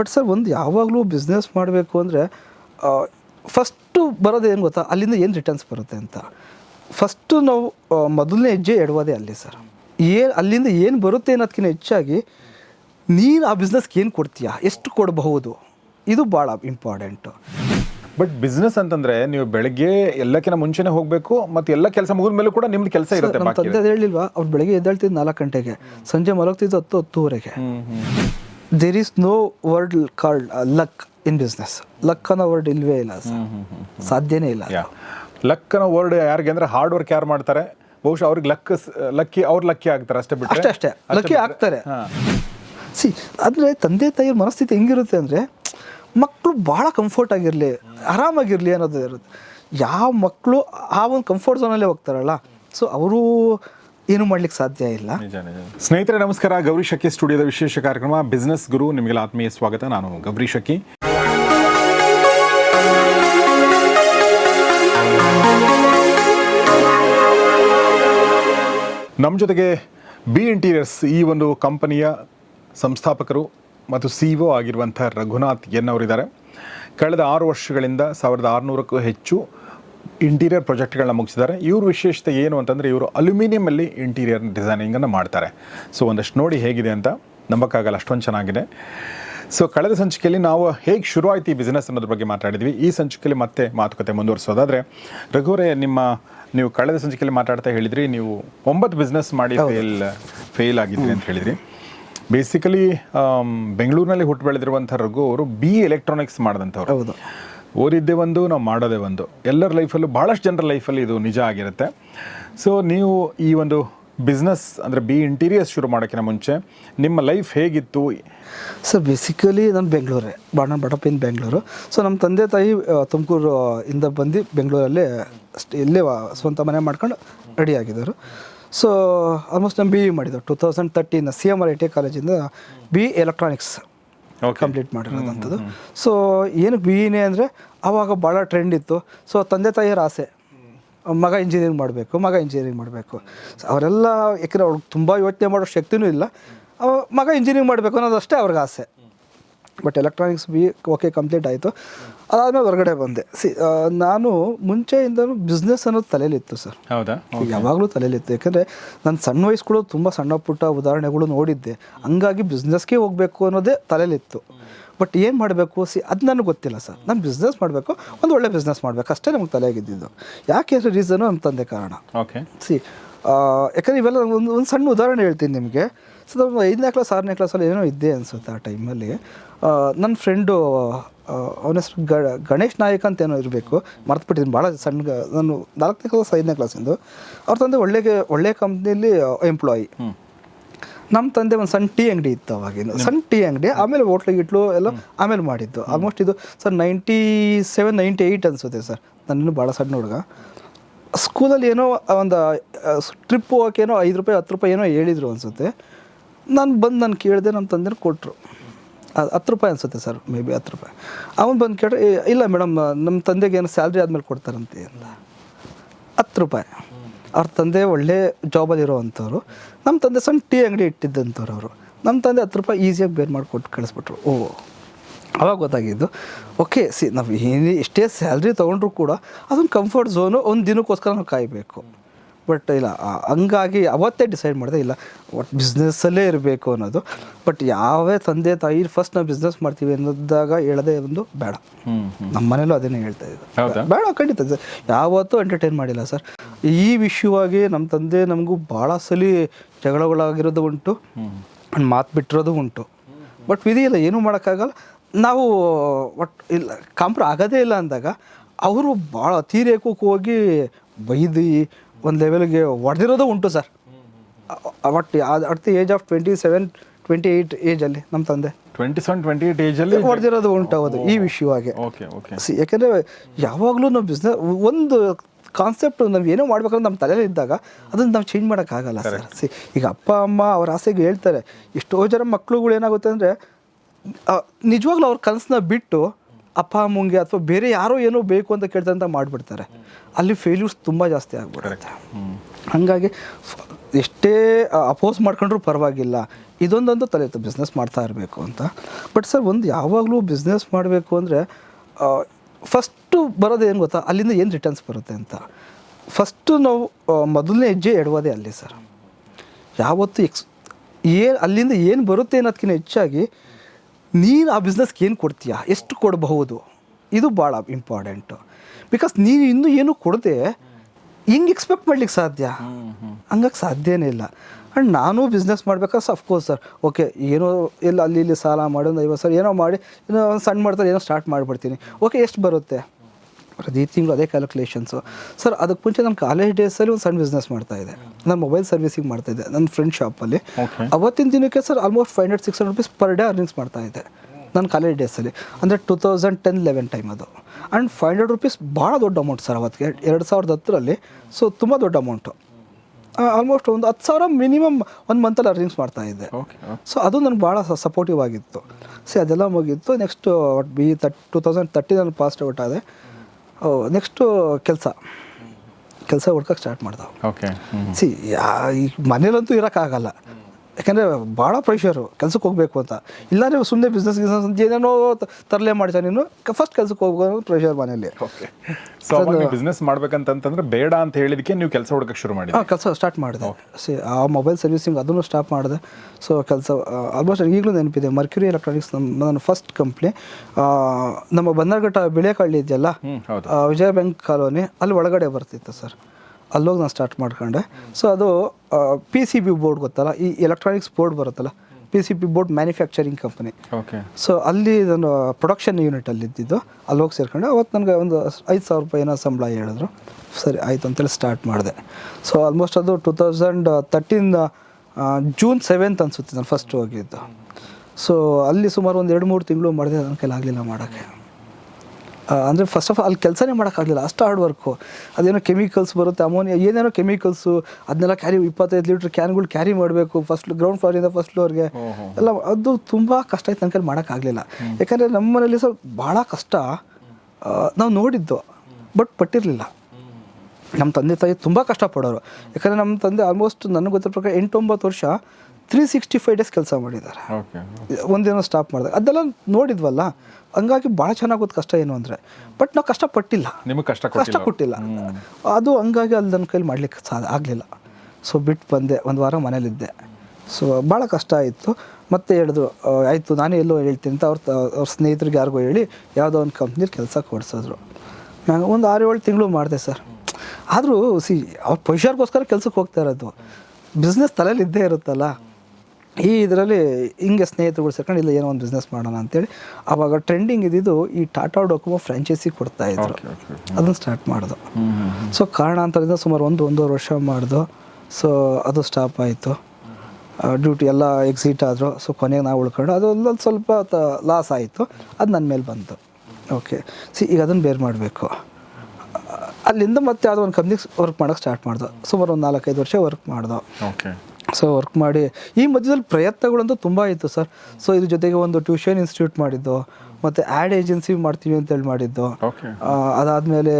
But sir ಒಂದು ಯಾವಾಗಲೂ business ಮಾಡಬೇಕು ಅಂದರೆ ಫಸ್ಟು ಬರೋದು ಏನು ಗೊತ್ತಾ? ಅಲ್ಲಿಂದ ಏನು ರಿಟರ್ನ್ಸ್ ಬರುತ್ತೆ ಅಂತ. ಫಸ್ಟು ನಾವು ಮೊದಲನೇ ಹೆಜ್ಜೆ ಎಡವೋದೇ ಅಲ್ಲಿ ಸರ್ ಏನು ಅಲ್ಲಿಂದ ಏನು ಬರುತ್ತೆ ಅನ್ನೋದಕ್ಕಿಂತ ಹೆಚ್ಚಾಗಿ ನೀನು ಆ ಬಿಸ್ನೆಸ್ಗೆ ಏನು ಕೊಡ್ತೀಯಾ? ಎಷ್ಟು ಕೊಡಬಹುದು? ಇದು ಭಾಳ ಇಂಪಾರ್ಟೆಂಟು ಬಟ್ ಬಿಸ್ನೆಸ್ ಅಂತಂದ್ರೆ ನೀವು ಬೆಳಗ್ಗೆ ಎಲ್ಲಕ್ಕಿಂತ ಮುಂಚೆನೇ ಹೋಗಬೇಕು ಮತ್ತೆ ಎಲ್ಲ ಕೆಲಸ ಮುಗಿದ ಮೇಲೆ ಕೂಡ ನಿಮ್ದು ಕೆಲಸ ಇರುತ್ತೆ ನಮ್ಮ ತಂದೆ ಹೇಳಿಲ್ವಾ? ಅವ್ರು ಬೆಳಗ್ಗೆ ಎದ್ದೇಳ್ತಿದ್ದು ನಾಲ್ಕು ಗಂಟೆಗೆ. ಸಂಜೆ ಮಲಗ್ತಿದ್ದು ಹತ್ತು ಹತ್ತುವರೆಗೆ. There is no word called luck in business luck ಅನ್ನೋ ವರ್ಡ್ ಇಲ್ವೇ ಇಲ್ಲ ಸರ್. ಸಾಧ್ಯನೇ ಇಲ್ಲ ಲಕ್ ಲಕ್ಕನ ವರ್ಡ್ ಯಾರಿಗೆ ಅಂದ್ರೆ ಹಾರ್ಡ್ ವರ್ಕ್ ಯಾರು ಮಾಡ್ತಾರೆ? ಬಹುಶಃ ಅವ್ರಿಗೆ ಲಕ್ ಲಕ್ಕಿ ಅವ್ರು ಲಕ್ಕಿ ಆಗ್ತಾರೆ ಅಷ್ಟೇ ಬಿಟ್ಟು ಅಷ್ಟೇ ಅಷ್ಟೇ. ಲಕ್ಕಿ ಆಗ್ತಾರೆ. ಸಿ ಅಂದ್ರೆ ತಂದೆ ತಾಯಿಯ ಮನಸ್ಥಿತಿ ಹೆಂಗಿರುತ್ತೆ ಅಂದರೆ ಮಕ್ಕಳು ಭಾಳ ಕಂಫರ್ಟ್ ಆಗಿರಲಿ ಆರಾಮಾಗಿರಲಿ ಅನ್ನೋದು ಇರುತ್ತೆ. ಯಾವ ಮಕ್ಕಳು ಆ ಒಂದು ಕಂಫರ್ಟ್ ಝೋನಲ್ಲೇ ಹೋಗ್ತಾರಲ್ಲ. ಸೊ ಅವರು ಏನು ಮಾಡ್ಲಿಕ್ಕೆ ಸಾಧ್ಯ ಇಲ್ಲ. ಸ್ನೇಹಿತರೆ ನಮಸ್ಕಾರ. ಗೌರಿ ಶಕ್ಕಿ ಸ್ಟುಡಿಯೋದ ವಿಶೇಷ ಕಾರ್ಯಕ್ರಮ ಬಿಸ್ನೆಸ್ ಗುರು ನಿಮಗೆಲ್ಲ ಆತ್ಮೀಯ ಸ್ವಾಗತ. ನಾನು ಗೌರಿ ಶಕ್ಕಿ ನಮ್ಮ ಜೊತೆಗೆ ಬಿ ಇಂಟೀರಿಯರ್ಸ್ ಈ ಒಂದು ಕಂಪನಿಯ ಸಂಸ್ಥಾಪಕರು ಮತ್ತು ಸಿ ಒ ಆಗಿರುವಂಥ ರಘುನಾಥ್ ಎನ್ ಅವರಿದ್ದಾರೆ. ಕಳೆದ ಆರು ವರ್ಷಗಳಿಂದ ಸಾವಿರದ ಆರುನೂರಕ್ಕೂ ಹೆಚ್ಚು ಇಂಟೀರಿಯರ್ ಪ್ರಾಜೆಕ್ಟ್ಗಳನ್ನ ಮುಗಿಸಿದ್ದಾರೆ. ಇವ್ರ ವಿಶೇಷತೆ ಏನು ಅಂತಂದರೆ ಇವರು ಅಲ್ಯೂಮಿನಿಯಮಲ್ಲಿ ಇಂಟೀರಿಯರ್ ಡಿಸೈನಿಂಗನ್ನು ಮಾಡ್ತಾರೆ. ಸೊ ಒಂದಷ್ಟು ನೋಡಿ ಹೇಗಿದೆ ಅಂತ ನಂಬಕ್ಕಾಗಲ್ಲ ಅಷ್ಟೊಂದು ಚೆನ್ನಾಗಿದೆ. ಸೊ ಕಳೆದ ಸಂಚಿಕೆಯಲ್ಲಿ ನಾವು ಹೇಗೆ ಶುರು ಆಯ್ತು ಈ ಬಿಸ್ನೆಸ್ ಅನ್ನೋದ್ರ ಬಗ್ಗೆ ಮಾತಾಡಿದ್ವಿ. ಈ ಸಂಚಿಕೆಯಲ್ಲಿ ಮತ್ತೆ ಮಾತುಕತೆ ಮುಂದುವರಿಸೋದಾದರೆ ರಘುವರೇ ನಿಮ್ಮ ನೀವು ಕಳೆದ ಸಂಚಿಕೆಯಲ್ಲಿ ಮಾತಾಡ್ತಾ ಹೇಳಿದ್ರಿ ನೀವು ಒಂಬತ್ತು ಬಿಸ್ನೆಸ್ ಮಾಡಿ ಫೇಲ್ ಫೇಲ್ ಆಗಿದ್ರಿ ಅಂತ ಹೇಳಿದ್ರಿ. ಬೇಸಿಕಲಿ ಬೆಂಗಳೂರಿನಲ್ಲಿ ಹುಟ್ಟು ಬೆಳೆದಿರುವಂಥ ರಘು ಅವರು ಬಿ ಎಲೆಕ್ಟ್ರಾನಿಕ್ಸ್ ಮಾಡಿದಂಥವ್ರು. ಹೌದು. ಓದಿದ್ದೇ ಒಂದು, ನಾವು ಮಾಡೋದೇ ಒಂದು. ಎಲ್ಲರ ಲೈಫಲ್ಲೂ ಭಾಳಷ್ಟು ಜನರ ಲೈಫಲ್ಲಿ ಇದು ನಿಜ ಆಗಿರುತ್ತೆ. ಸೊ ನೀವು ಈ ಒಂದು ಬಿಸ್ನೆಸ್ ಅಂದರೆ ಬಿ ಇಂಟೀರಿಯರ್ಸ್ ಶುರು ಮಾಡೋಕ್ಕಿಂತ ಮುಂಚೆ ನಿಮ್ಮ ಲೈಫ್ ಹೇಗಿತ್ತು? ಸರ್ ಬೇಸಿಕಲಿ ನಾನು ಬೆಂಗಳೂರೇ ಬಾಣ ಬಡಪ ಇನ್ ಬೆಂಗಳೂರು ಸೊ ನಮ್ಮ ತಂದೆ ತಾಯಿ ತುಮಕೂರು ಇಂದ ಬಂದು ಬೆಂಗಳೂರಲ್ಲೇ ಇಲ್ಲೇ ಸ್ವಂತ ಮನೆ ಮಾಡ್ಕೊಂಡು ರೆಡಿ ಆಗಿದ್ದರು. ಸೊ ಆಲ್ಮೋಸ್ಟ್ ನಾನು ಬಿ ಇ ಮಾಡಿದ್ದು. Two thousand thirteen C M R I T ಕಾಲೇಜಿಂದ ಬಿ ಎಲೆಕ್ಟ್ರಾನಿಕ್ಸ್ ಕಂಪ್ಲೀಟ್ ಮಾಡಿರೋದಂಥದ್ದು. ಸೊ ಏನು ಬಿ ಇನೇ ಅಂದರೆ ಆವಾಗ ಭಾಳ ಟ್ರೆಂಡ್ ಇತ್ತು. ಸೊ ತಂದೆ ತಾಯಿಯರ ಆಸೆ. ಮಗ ಇಂಜಿನಿಯರಿಂಗ್ ಮಾಡಬೇಕು ಮಗ ಇಂಜಿನಿಯರಿಂಗ್ ಮಾಡಬೇಕು. ಅವರೆಲ್ಲ ಯಾಕಂದರೆ ಅವ್ರಿಗೆ ತುಂಬ ಯೋಚನೆ ಮಾಡೋ ಶಕ್ತಿನೂ ಇಲ್ಲ. ಅವ ಮಗ ಇಂಜಿನಿಯರಿಂಗ್ ಮಾಡಬೇಕು ಅನ್ನೋದಷ್ಟೇ ಅವ್ರಿಗೆ ಆಸೆ. But electronics B okay complete ಆಯಿತು. ಅದಾದಮೇಲೆ ಹೊರಗಡೆ ಬಂದೆ. ಸಿ ನಾನು ಮುಂಚೆಯಿಂದನೂ ಬಿಸ್ನೆಸ್ ಅನ್ನೋದು ತಲೆಯಲ್ಲಿತ್ತು ಸರ್. ಹೌದಾ? ಯಾವಾಗಲೂ ತಲೆಯಲ್ಲಿತ್ತು. ಯಾಕಂದರೆ ನಾನು ಸಣ್ಣ ವಯಸ್ಸುಗಳು ತುಂಬ ಸಣ್ಣ ಪುಟ್ಟ ಉದಾಹರಣೆಗಳು ನೋಡಿದ್ದೆ. ಹಂಗಾಗಿ ಬಿಸ್ನೆಸ್ಗೆ ಹೋಗಬೇಕು ಅನ್ನೋದೇ ತಲೆಯಲ್ಲಿತ್ತು. ಬಟ್ ಏನು ಮಾಡಬೇಕು? ಸಿ ಅದು ನನಗೆ ಗೊತ್ತಿಲ್ಲ ಸರ್. ನಾನು ಬಿಸ್ನೆಸ್ ಮಾಡಬೇಕು ಒಂದು ಒಳ್ಳೆ ಬಿಸ್ನೆಸ್ ಮಾಡಬೇಕು. ಅಷ್ಟೇ ನಮಗೆ ತಲೆಯಾಗಿದ್ದಿದ್ದು. ಯಾಕೆ ಅಂದರೆ ರೀಸನು ನಮ್ಮ ತಂದೆ ಕಾರಣ. ಓಕೆ ಸಿ ಯಾಕಂದರೆ ಇವೆಲ್ಲ ಒಂದು ಒಂದು ಸಣ್ಣ ಉದಾಹರಣೆ ಹೇಳ್ತೀನಿ ನಿಮಗೆ. ಸೊ ನಮ್ಮ ಐದನೇ ಕ್ಲಾಸ್ ಆರನೇ ಕ್ಲಾಸಲ್ಲಿ ಏನೋ ಇದ್ದೆ ಅನಿಸುತ್ತೆ ಆ ಟೈಮಲ್ಲಿ ನನ್ನ ಫ್ರೆಂಡು ಅವನ ಹೆಸರು ಗ ಗಣೇಶ್ ನಾಯಕ್ ಅಂತ ಏನೋ ಇರಬೇಕು. ಮರ್ತುಬಿಟ್ಟಿದ್ದೀನಿ. ಭಾಳ ಸಣ್ಣ ನಾನು ನಾಲ್ಕನೇ ಕ್ಲಾಸ್ ಐದನೇ ಕ್ಲಾಸಿಂದು ಅವ್ರ ತಂದೆ ಒಳ್ಳೆ ಒಳ್ಳೆ ಕಂಪ್ನಿಯಲ್ಲಿ ಎಂಪ್ಲಾಯಿ ನಮ್ಮ ತಂದೆ ಒಂದು ಸಣ್ಣ ಟೀ ಅಂಗಡಿ ಇತ್ತು ಅವಾಗಿಂದು. ಸಣ್ಣ ಟೀ ಅಂಗಡಿ. ಆಮೇಲೆ ಹೋಟ್ಲು ಗಿಟ್ಲು ಎಲ್ಲ ಆಮೇಲೆ ಮಾಡಿದ್ದು. ಆಲ್ಮೋಸ್ಟ್ ಇದು sir ninety seven ninety eight ಅನಿಸುತ್ತೆ ಸರ್. ನಾನು ಭಾಳ ಸಣ್ಣ ಹುಡುಗ. ಸ್ಕೂಲಲ್ಲಿ ಏನೋ ಒಂದು ಟ್ರಿಪ್ ಹೋಗೋಕೇನೋ ಐದು ರೂಪಾಯಿ ಹತ್ತು ರೂಪಾಯಿ ಏನೋ ಹೇಳಿದರು ಅನಿಸುತ್ತೆ. ನಾನು ಬಂದು ನಾನು ಕೇಳಿದೆ ನಮ್ಮ ತಂದೆ ಕೊಟ್ಟರು ಹತ್ತು ರೂಪಾಯಿ ಅನಿಸುತ್ತೆ ಸರ್ ಮೇ ಬಿ ಹತ್ತು ರೂಪಾಯಿ. ಅವನು ಬಂದು ಕೇಳಿದ್ರೆ ಇಲ್ಲ ಮೇಡಮ್ ನಮ್ಮ ತಂದೆಗೆ ಏನು ಸ್ಯಾಲ್ರಿ ಆದಮೇಲೆ ಕೊಡ್ತಾರಂತೆ ಅಂತ ಹತ್ತು ರೂಪಾಯಿ. ಅವ್ರ ತಂದೆ ಒಳ್ಳೆ ಜಾಬಲ್ಲಿ ಇರೋವಂಥವ್ರು ನಮ್ಮ ತಂದೆ ಸಣ್ಣ ಟೀ ಅಂಗಡಿ ಇಟ್ಟಿದ್ದಂಥವ್ರು ಅವರು. ನಮ್ಮ ತಂದೆ ಹತ್ತು ರೂಪಾಯಿ ಈಸಿಯಾಗಿ ಬೇರೆ ಮಾಡಿಕೊಟ್ಟು ಕಳಿಸ್ಬಿಟ್ರು. ಓ, ಅವಾಗ ಗೊತ್ತಾಗಿದ್ದು ಓಕೆ ಸಿ ನಾವು ಏನೇ ಎಷ್ಟೇ ಸ್ಯಾಲ್ರಿ ತೊಗೊಂಡ್ರು ಕೂಡ, ಅದೊಂದು ಕಂಫರ್ಟ್ ಝೋನು ಒಂದು ದಿನಕ್ಕೋಸ್ಕರ ನಾವು ಕಾಯಬೇಕು. ಬಟ್ ಇಲ್ಲ ಹಂಗಾಗಿ ಅವತ್ತೇ ಡಿಸೈಡ್ ಮಾಡಿದೆ ಇಲ್ಲ ಒಟ್ಟು ಬಿಸ್ನೆಸ್ಸಲ್ಲೇ ಇರಬೇಕು ಅನ್ನೋದು. ಬಟ್ ಯಾವೇ ತಂದೆ ತಾಯಿ ಫಸ್ಟ್ ನಾವು ಬಿಸ್ನೆಸ್ ಮಾಡ್ತೀವಿ ಅನ್ನೋದಾಗ ಹೇಳೋದೇ ಒಂದು ಬೇಡ. ನಮ್ಮ ಮನೇಲೂ ಅದನ್ನೇ ಹೇಳ್ತಾ? ಇದ್ರು ಬೇಡ ಖಂಡಿತ. ಯಾವತ್ತೂ ಎಂಟರ್ಟೈನ್ ಮಾಡಿಲ್ಲ ಸರ್. ಈ ವಿಷಯವಾಗಿ ನಮ್ಮ ತಂದೆ ನಮಗೂ ಭಾಳ ಸಲಿ ಜಗಳಗಳಾಗಿರೋದು ಉಂಟು. ಮಾತು ಬಿಟ್ಟಿರೋದು ಉಂಟು. ಬಟ್ ವಿಧಿ ಇಲ್ಲ ಏನೂ ಮಾಡೋಕ್ಕಾಗಲ್ಲ. ನಾವು ಒಟ್ ಇಲ್ಲ ಕಾಂಪ್ರ ಆಗೋದೇ ಇಲ್ಲ ಅಂದಾಗ ಅವರು ಭಾಳ ಅತಿರೇಕಕ್ಕೆ ಹೋಗಿ ಬೈದು ಒಂದು ಲೆವೆಲ್ಗೆ ಹೊಡೆದಿರೋದು ಉಂಟು ಸರ್ ಒಟ್ಟು at the age of twenty seven twenty eight ಏಜಲ್ಲಿ ನಮ್ಮ ತಂದೆ. ಟ್ವೆಂಟಿ ಸೆವೆನ್ ಟ್ವೆಂಟಿ ಏಟ್ ಏಜಲ್ಲಿ ಹೊಡೆದಿರೋದು ಉಂಟು ಅದು ಈ ವಿಷಯವಾಗಿ ಓಕೆ ಓಕೆ. ಸಿ ಯಾಕೆಂದರೆ ಯಾವಾಗಲೂ ನಾವು ಬಿಸ್ನೆಸ್ ಒಂದು ಕಾನ್ಸೆಪ್ಟ್ ನಾವು ಏನೋ ಮಾಡ್ಬೇಕಂದ್ರೆ ನಮ್ಮ ತಲೆಯಲ್ಲಿ ಇದ್ದಾಗ ಅದನ್ನು ನಾವು ಚೇಂಜ್ ಮಾಡೋಕ್ಕಾಗಲ್ಲ ಸರ್ ಸಿ ಈಗ ಅಪ್ಪ ಅಮ್ಮ ಅವ್ರ ಆಸೆಗೆ ಹೇಳ್ತಾರೆ ಎಷ್ಟೋ ಜನ ಮಕ್ಳುಗಳು ಏನಾಗುತ್ತೆ ಅಂದರೆ ನಿಜವಾಗ್ಲೂ ಅವ್ರ ಕನಸನ್ನ ಬಿಟ್ಟು ಅಪ್ಪ ಅಮ್ಮಂಗೆ ಅಥವಾ ಬೇರೆ ಯಾರೋ ಏನೋ ಬೇಕು ಅಂತ ಕೇಳ್ತಂತ ಅಂತ ಮಾಡಿಬಿಡ್ತಾರೆ. ಅಲ್ಲಿ ಫೇಲ್ಯೂರ್ಸ್ ತುಂಬ ಜಾಸ್ತಿ ಆಗ್ಬಿಡುತ್ತೆ. ಹಾಗಾಗಿ ಎಷ್ಟೇ ಅಪೋಸ್ ಮಾಡ್ಕೊಂಡ್ರೂ ಪರವಾಗಿಲ್ಲ. ಇದೊಂದೊಂದು ತಲೆ ಇತ್ತು ಬಿಸ್ನೆಸ್ ಮಾಡ್ತಾ ಇರಬೇಕು ಅಂತ. ಬಟ್ ಸರ್ ಒಂದು ಯಾವಾಗಲೂ ಬಿಸ್ನೆಸ್ ಮಾಡಬೇಕು ಅಂದರೆ ಫಸ್ಟು ಬರೋದು ಏನು ಗೊತ್ತಾ? ಅಲ್ಲಿಂದ ಏನು ರಿಟರ್ನ್ಸ್ ಬರುತ್ತೆ ಅಂತ. ಫಸ್ಟು ನಾವು ಮೊದಲನೇ ಹೆಜ್ಜೆ ಎಡವೋದೇ ಅಲ್ಲಿ ಸರ್ ಯಾವತ್ತು ಎಕ್ಸ್ ಏನು ಅಲ್ಲಿಂದ ಏನು ಬರುತ್ತೆ ಅನ್ನೋದಕ್ಕಿಂತ ಹೆಚ್ಚಾಗಿ ನೀನು ಆ ಬಿಸ್ನೆಸ್ಗೆ ಏನು ಕೊಡ್ತೀಯಾ? ಎಷ್ಟು ಕೊಡಬಹುದು? ಇದು ಭಾಳ ಇಂಪಾರ್ಟೆಂಟು ಬಿಕಾಸ್ ನೀನು ಇನ್ನೂ ಏನು ಕೊಡದೆ, ಹಿಂಗೆ ಎಕ್ಸ್ಪೆಕ್ಟ್ ಮಾಡ್ಲಿಕ್ಕೆ ಸಾಧ್ಯ? ಹಂಗಾಗಿ ಸಾಧ್ಯನೇ ಇಲ್ಲ. ಆ್ಯಂಡ್ ನಾನು ಬಿಸ್ನೆಸ್ ಮಾಡ್ಬೇಕಾದ್ರೆ ಅಫ್ಕೋರ್ಸ್ ಸರ್ ಓಕೆ ಏನೋ ಎಲ್ಲ ಅಲ್ಲಿ ಇಲ್ಲಿ ಸಾಲ ಮಾಡಿ, ಒಂದು ಐವತ್ತು ಸರ್ ಏನೋ ಮಾಡಿ, ಏನೋ ಒಂದು ಸಣ್ಣ ಮಾಡ್ತಾರೆ, ಏನೋ ಸ್ಟಾರ್ಟ್ ಮಾಡಿಬಿಡ್ತೀನಿ. ಓಕೆ ಎಷ್ಟು ಬರುತ್ತೆ? ಪ್ರತಿ ತಿಂಗಳು ಅದೇ ಕ್ಯಾಲ್ಕುಲೇಷನ್ಸು ಸರ್ ಅದಕ್ಕೆ ಮುಂಚೆ ನನ್ನ ಕಾಲೇಜ್ ಡೇಸಲ್ಲಿ ಒಂದು ಸಣ್ಣ ಬಿಸ್ನೆಸ್ ಮಾಡ್ತಾಯಿದ್ದೆ ನಾನು ಮೊಬೈಲ್ ಸರ್ವಿಸಿಂಗ್ ಮಾಡ್ತಾಯಿದ್ದೆ ನನ್ನ ಫ್ರೆಂಡ್ ಶಾಪಲ್ಲಿ. ಅವತ್ತಿನ ದಿನಕ್ಕೆ sir almost five hundred six hundred rupees per day earnings ಮಾಡ್ತಾಯಿದ್ದೆ ನನ್ನ ಕಾಲೇಜ್ ಡೇಸಲ್ಲಿ ಅಂದರೆ two thousand ten eleven time ಅದು. ಆ್ಯಂಡ್ ಫೈವ್ ಹಂಡ್ರೆಡ್ ರುಪೀಸ್ ಭಾಳ ದೊಡ್ಡ ಅಮೌಂಟ್ ಸರ್ ಅವತ್ತಿಗೆ ಎರಡು ಸಾವಿರದ ಹತ್ತರಲ್ಲಿ. ಸೊ ತುಂಬ ದೊಡ್ಡ ಅಮೌಂಟು ಆಲ್ಮೋಸ್ಟ್ ಒಂದು ಹತ್ತು ಸಾವಿರ ಮಿನಿಮಮ್ ಒಂದು ಮಂತಲ್ಲಿ ಅರ್ನಿಂಗ್ಸ್ ಮಾಡ್ತಾಯಿದ್ದೆ ಓಕೆ ಸೊ ಅದು ನನಗೆ ಭಾಳ ಸಪೋರ್ಟಿವ್ ಆಗಿತ್ತು. ಸೊ ಅದೆಲ್ಲ ಮುಗೀತು. ನೆಕ್ಸ್ಟ್ ಬಿ ತಟ್ ಟೂ ತೌಸಂಡ್ ತರ್ಟಿ ನಾನು ಪಾಸ್ಟ್ ಔಟ್ ಆದೆ. ನೆಕ್ಸ್ಟು ಕೆಲಸ. ಕೆಲಸ ಹುಡ್ಕಕ್ಕೆ ಸ್ಟಾರ್ಟ್ ಮಾಡ್ತಾವೆ ಓಕೆ ಸಿ ಈ ಮನೇಲಂತೂ ಇರೋಕ್ಕಾಗಲ್ಲ. ಯಾಕಂದರೆ ಭಾಳ ಪ್ರೆಷರು ಕೆಲ್ಸಕ್ಕೆ ಹೋಗಬೇಕು ಅಂತ. ಇಲ್ಲಾಂದ್ರೆ ಸುಮ್ಮನೆ ಬಿಸ್ನೆಸ್ ಗಿಸ್ನೆಸ್ ಅಂತ ಏನೇನೋ ತರಲೆ ಮಾಡ್ತಾ ನೀನು ಫಸ್ಟ್ ಕೆಲ್ಸಕ್ಕೆ ಹೋಗೋ ಪ್ರೆಷರ್ ಮನೆಯಲ್ಲಿ. ಓಕೆ ಸೊ ಬಿಸ್ನೆಸ್ ಮಾಡ್ಬೇಕಂತಂತಂದ್ರೆ ಬೇಡ ಅಂತ ಹೇಳಿದಕ್ಕೆ ನೀವು ಕೆಲಸ ಹುಡುಕಕ್ಕೆ ಶುರು ಮಾಡಿ ಹಾಂ ಕೆಲಸ ಸ್ಟಾರ್ಟ್ ಮಾಡಿದೆ. ಸಿ ಆ ಮೊಬೈಲ್ ಸರ್ವಿಸಿಂಗ್ ಅದನ್ನು ಸ್ಟಾಪ್ ಮಾಡಿದೆ. ಸೊ ಕೆಲಸ ಆಲ್ಮೋಸ್ಟ್ ಈಗಲೂ ನೆನಪಿದೆ. ಮರ್ಕ್ಯೂರಿ ಎಲೆಕ್ಟ್ರಾನಿಕ್ಸ್ ನಮ್ಮ ನನ್ನ ಫಸ್ಟ್ ಕಂಪ್ನಿ ನಮ್ಮ ಬಂದರಘಟ್ಟ ಬಿಳೆಕಳ್ಳಿ ಇದೆಯಲ್ಲ ವಿಜಯ ಬ್ಯಾಂಕ್ ಕಾಲೋನಿ ಅಲ್ಲಿ ಒಳಗಡೆ ಬರ್ತಿತ್ತು ಸರ್. ಅಲ್ಲೋಗಿ ನಾನು ಸ್ಟಾರ್ಟ್ ಮಾಡ್ಕೊಂಡೆ. ಸೊ ಅದು ಪಿ ಸಿ ಬಿ ಬೋರ್ಡ್ ಗೊತ್ತಲ್ಲ? ಈ ಎಲೆಕ್ಟ್ರಾನಿಕ್ಸ್ ಬೋರ್ಡ್ ಬರುತ್ತಲ್ಲ? P C B board manufacturing company okay so ಅಲ್ಲಿ ನಾನು ಪ್ರೊಡಕ್ಷನ್ ಯೂನಿಟಲ್ಲಿ ಇದ್ದಿದ್ದು ಅಲ್ಲಿ ಹೋಗಿ ಸೇರ್ಕೊಂಡೆ. ಅವತ್ತು ನನಗೆ ಒಂದು ಐದು ಸಾವಿರ ರೂಪಾಯಿ ಏನೋ ಸಂಬಳ ಹೇಳಿದ್ರು. ಸರಿ ಆಯಿತು ಅಂತೇಳಿ ಸ್ಟಾರ್ಟ್ ಮಾಡಿದೆ. ಸೊ ಆಲ್ಮೋಸ್ಟ್ ಅದು two thousand thirteen June seventh ಅನ್ಸುತ್ತೆ ನಾನು ಫಸ್ಟ್ ಹೋಗಿದ್ದು. ಸೊ ಅಲ್ಲಿ ಸುಮಾರು ಒಂದು ಎರಡು ಮೂರು ತಿಂಗಳು ಮಾಡಿದೆ. ನನ್ನ ಕೈಲಾಗಲಿಲ್ಲ ಮಾಡೋಕ್ಕೆ. ಅಂದರೆ ಫಸ್ಟ್ ಆಫ್ ಆಲ್ ಅಲ್ಲಿ ಕೆಲಸನೇ ಮಾಡೋಕ್ಕಾಗಲಿಲ್ಲ. ಅಷ್ಟು ಹಾರ್ಡ್ ವರ್ಕು ಅದೇನೋ ಕೆಮಿಕಲ್ಸ್ ಬರುತ್ತೆ ಅಮೋನಿಯಾ ಏನೇನೋ ಕೆಮಿಕಲ್ಸು ಅದನ್ನೆಲ್ಲ ಕ್ಯಾರಿ ಇಪ್ಪತ್ತೈದು ಲೀಟ್ರ್ ಕ್ಯಾನ್ಗಳು ಕ್ಯಾರಿ ಮಾಡಬೇಕು ಫಸ್ಟ್ ಗ್ರೌಂಡ್ ಫ್ಲೋರಿಂದ ಫಸ್ಟ್ ಫ್ಲೋರ್ಗೆ ಎಲ್ಲ ಅದು ತುಂಬ ಕಷ್ಟ ಆಯ್ತು ನನ್ನ ಕೈಲಿ ಮಾಡೋಕ್ಕಾಗಲಿಲ್ಲ ಯಾಕಂದರೆ ನಮ್ಮ ಮನೇಲಿ ಸ್ವಲ್ಪ ಭಾಳ ಕಷ್ಟ. ನಾವು ನೋಡಿದ್ದು ಬಟ್ ಪಟ್ಟಿರಲಿಲ್ಲ. ನಮ್ಮ ತಂದೆ ತಾಯಿ ತುಂಬ ಕಷ್ಟಪಡೋರು ಯಾಕಂದರೆ ನಮ್ಮ ತಂದೆ ಆಲ್ಮೋಸ್ಟ್ ನನಗೆ ಗೊತ್ತಿರೋ ಪ್ರಕಾರ ಎಂಟೊಂಬತ್ತು ವರ್ಷ ತ್ರೀ ಸಿಕ್ಸ್ಟಿ ಫೈವ್ ಡೇಸ್ ಕೆಲಸ ಮಾಡಿದ್ದಾರೆ. ಒಂದೇನೋ ಒಂದಿನ ಸ್ಟಾಪ್ ಮಾಡಿದಾಗ. ಅದೆಲ್ಲ ನೋಡಿದ್ವಲ್ಲ ಹಂಗಾಗಿ ಭಾಳ ಚೆನ್ನಾಗೋದು ಕಷ್ಟ ಏನು ಅಂದರೆ ಬಟ್ ನಾವು ಕಷ್ಟಪಟ್ಟಿಲ್ಲ. ನಿಮಗೆ ಕಷ್ಟ ಕಷ್ಟ ಕೊಟ್ಟಿಲ್ಲ ಅದು ಹಂಗಾಗಿ ಅಲ್ಲಿ ನನ್ನ ಕೈಲಿ ಮಾಡ್ಲಿಕ್ಕೆ ಸಾ ಆಗಲಿಲ್ಲ. ಸೊ ಬಿಟ್ಟು ಬಂದೆ ಒಂದು ವಾರ ಮನೇಲಿದ್ದೆ. ಸೊ ಭಾಳ ಕಷ್ಟ ಆಯಿತು. ಮತ್ತೆ ಹೇಳಿದ್ರು ಆಯಿತು ನಾನೇ ಎಲ್ಲೋ ಹೇಳ್ತೀನಿ ಅಂತ ಅವ್ರ ಅವ್ರ ಸ್ನೇಹಿತರಿಗೆ ಯಾರಿಗೋ ಹೇಳಿ ಯಾವುದೋ ಒಂದು ಕಂಪ್ನಿಲಿ ಕೆಲಸ ಕೊಡಿಸಿದ್ರು. ನಾನು ಒಂದು ಆರು ಏಳು ತಿಂಗಳು ಮಾಡಿದೆ ಸರ್ ಆದರೂ ಸಿ ಅವ್ರ ಪೈಶಾರ್ಗೋಸ್ಕರ ಕೆಲಸಕ್ಕೆ ಹೋಗ್ತಾ ಇರೋದು. ಬಿಸ್ನೆಸ್ ತಲೆಯಲ್ಲಿ ಇದ್ದೇ ಇರುತ್ತಲ್ಲ. ಈ ಇದರಲ್ಲಿ ಹಿಂಗೆ ಸ್ನೇಹಿತರುಗಳು ಸೇರ್ಕೊಂಡು ಇಲ್ಲ ಏನೋ ಒಂದು ಬಿಸ್ನೆಸ್ ಮಾಡೋಣ ಅಂತೇಳಿ ಆವಾಗ ಟ್ರೆಂಡಿಂಗ್ ಇದ್ದಿದ್ದು ಈ ಟಾಟಾ ಡೊಕೊಮೊ ಫ್ರಾಂಚೈಸಿ ಕೊಡ್ತಾ ಇದ್ರು. ಅದನ್ನು ಸ್ಟಾರ್ಟ್ ಮಾಡ್ದು. ಸೊ ಕಾರಣಾಂತರದಿಂದ ಸುಮಾರು ಒಂದು ಒಂದೂವರೆ ವರ್ಷ ಮಾಡಿದ್ರು ಸೊ ಅದು ಸ್ಟಾಪ್ ಆಯಿತು. ಡ್ಯೂಟಿ ಎಲ್ಲ ಎಕ್ಸಿಟ್ ಆದರು. ಸೊ ಕೊನೆಗೆ ನಾವು ಉಳ್ಕೊಂಡು ಅದು ಸ್ವಲ್ಪ ಲಾಸ್ ಆಯಿತು. ಅದು ನನ್ನ ಮೇಲೆ ಬಂತು. ಓಕೆ ಸಿ ಈಗ ಅದನ್ನು ಬೇರೆ ಮಾಡಬೇಕು. ಅಲ್ಲಿಂದ ಮತ್ತೆ ಯಾವುದೋ ಒಂದು ಕಂಪ್ನಿಗೆ ವರ್ಕ್ ಮಾಡೋಕ್ಕೆ ಸ್ಟಾರ್ಟ್ ಮಾಡ್ದು. ಸುಮಾರು ಒಂದು ನಾಲ್ಕೈದು ವರ್ಷ ವರ್ಕ್ ಮಾಡ್ದು. ಓಕೆ ಸೊ ವರ್ಕ್ ಮಾಡಿ. ಈ ಮಧ್ಯದಲ್ಲಿ ಪ್ರಯತ್ನಗಳಂತೂ ತುಂಬ ಇತ್ತು ಸರ್. ಸೊ ಇದ್ರ ಜೊತೆಗೆ ಒಂದು ಟ್ಯೂಷನ್ ಇನ್ಸ್ಟಿಟ್ಯೂಟ್ ಮಾಡಿದ್ದು ಮತ್ತು ಆ್ಯಡ್ ಏಜೆನ್ಸಿ ಮಾಡ್ತೀವಿ ಅಂತೇಳಿ ಮಾಡಿದ್ದು. ಅದಾದಮೇಲೆ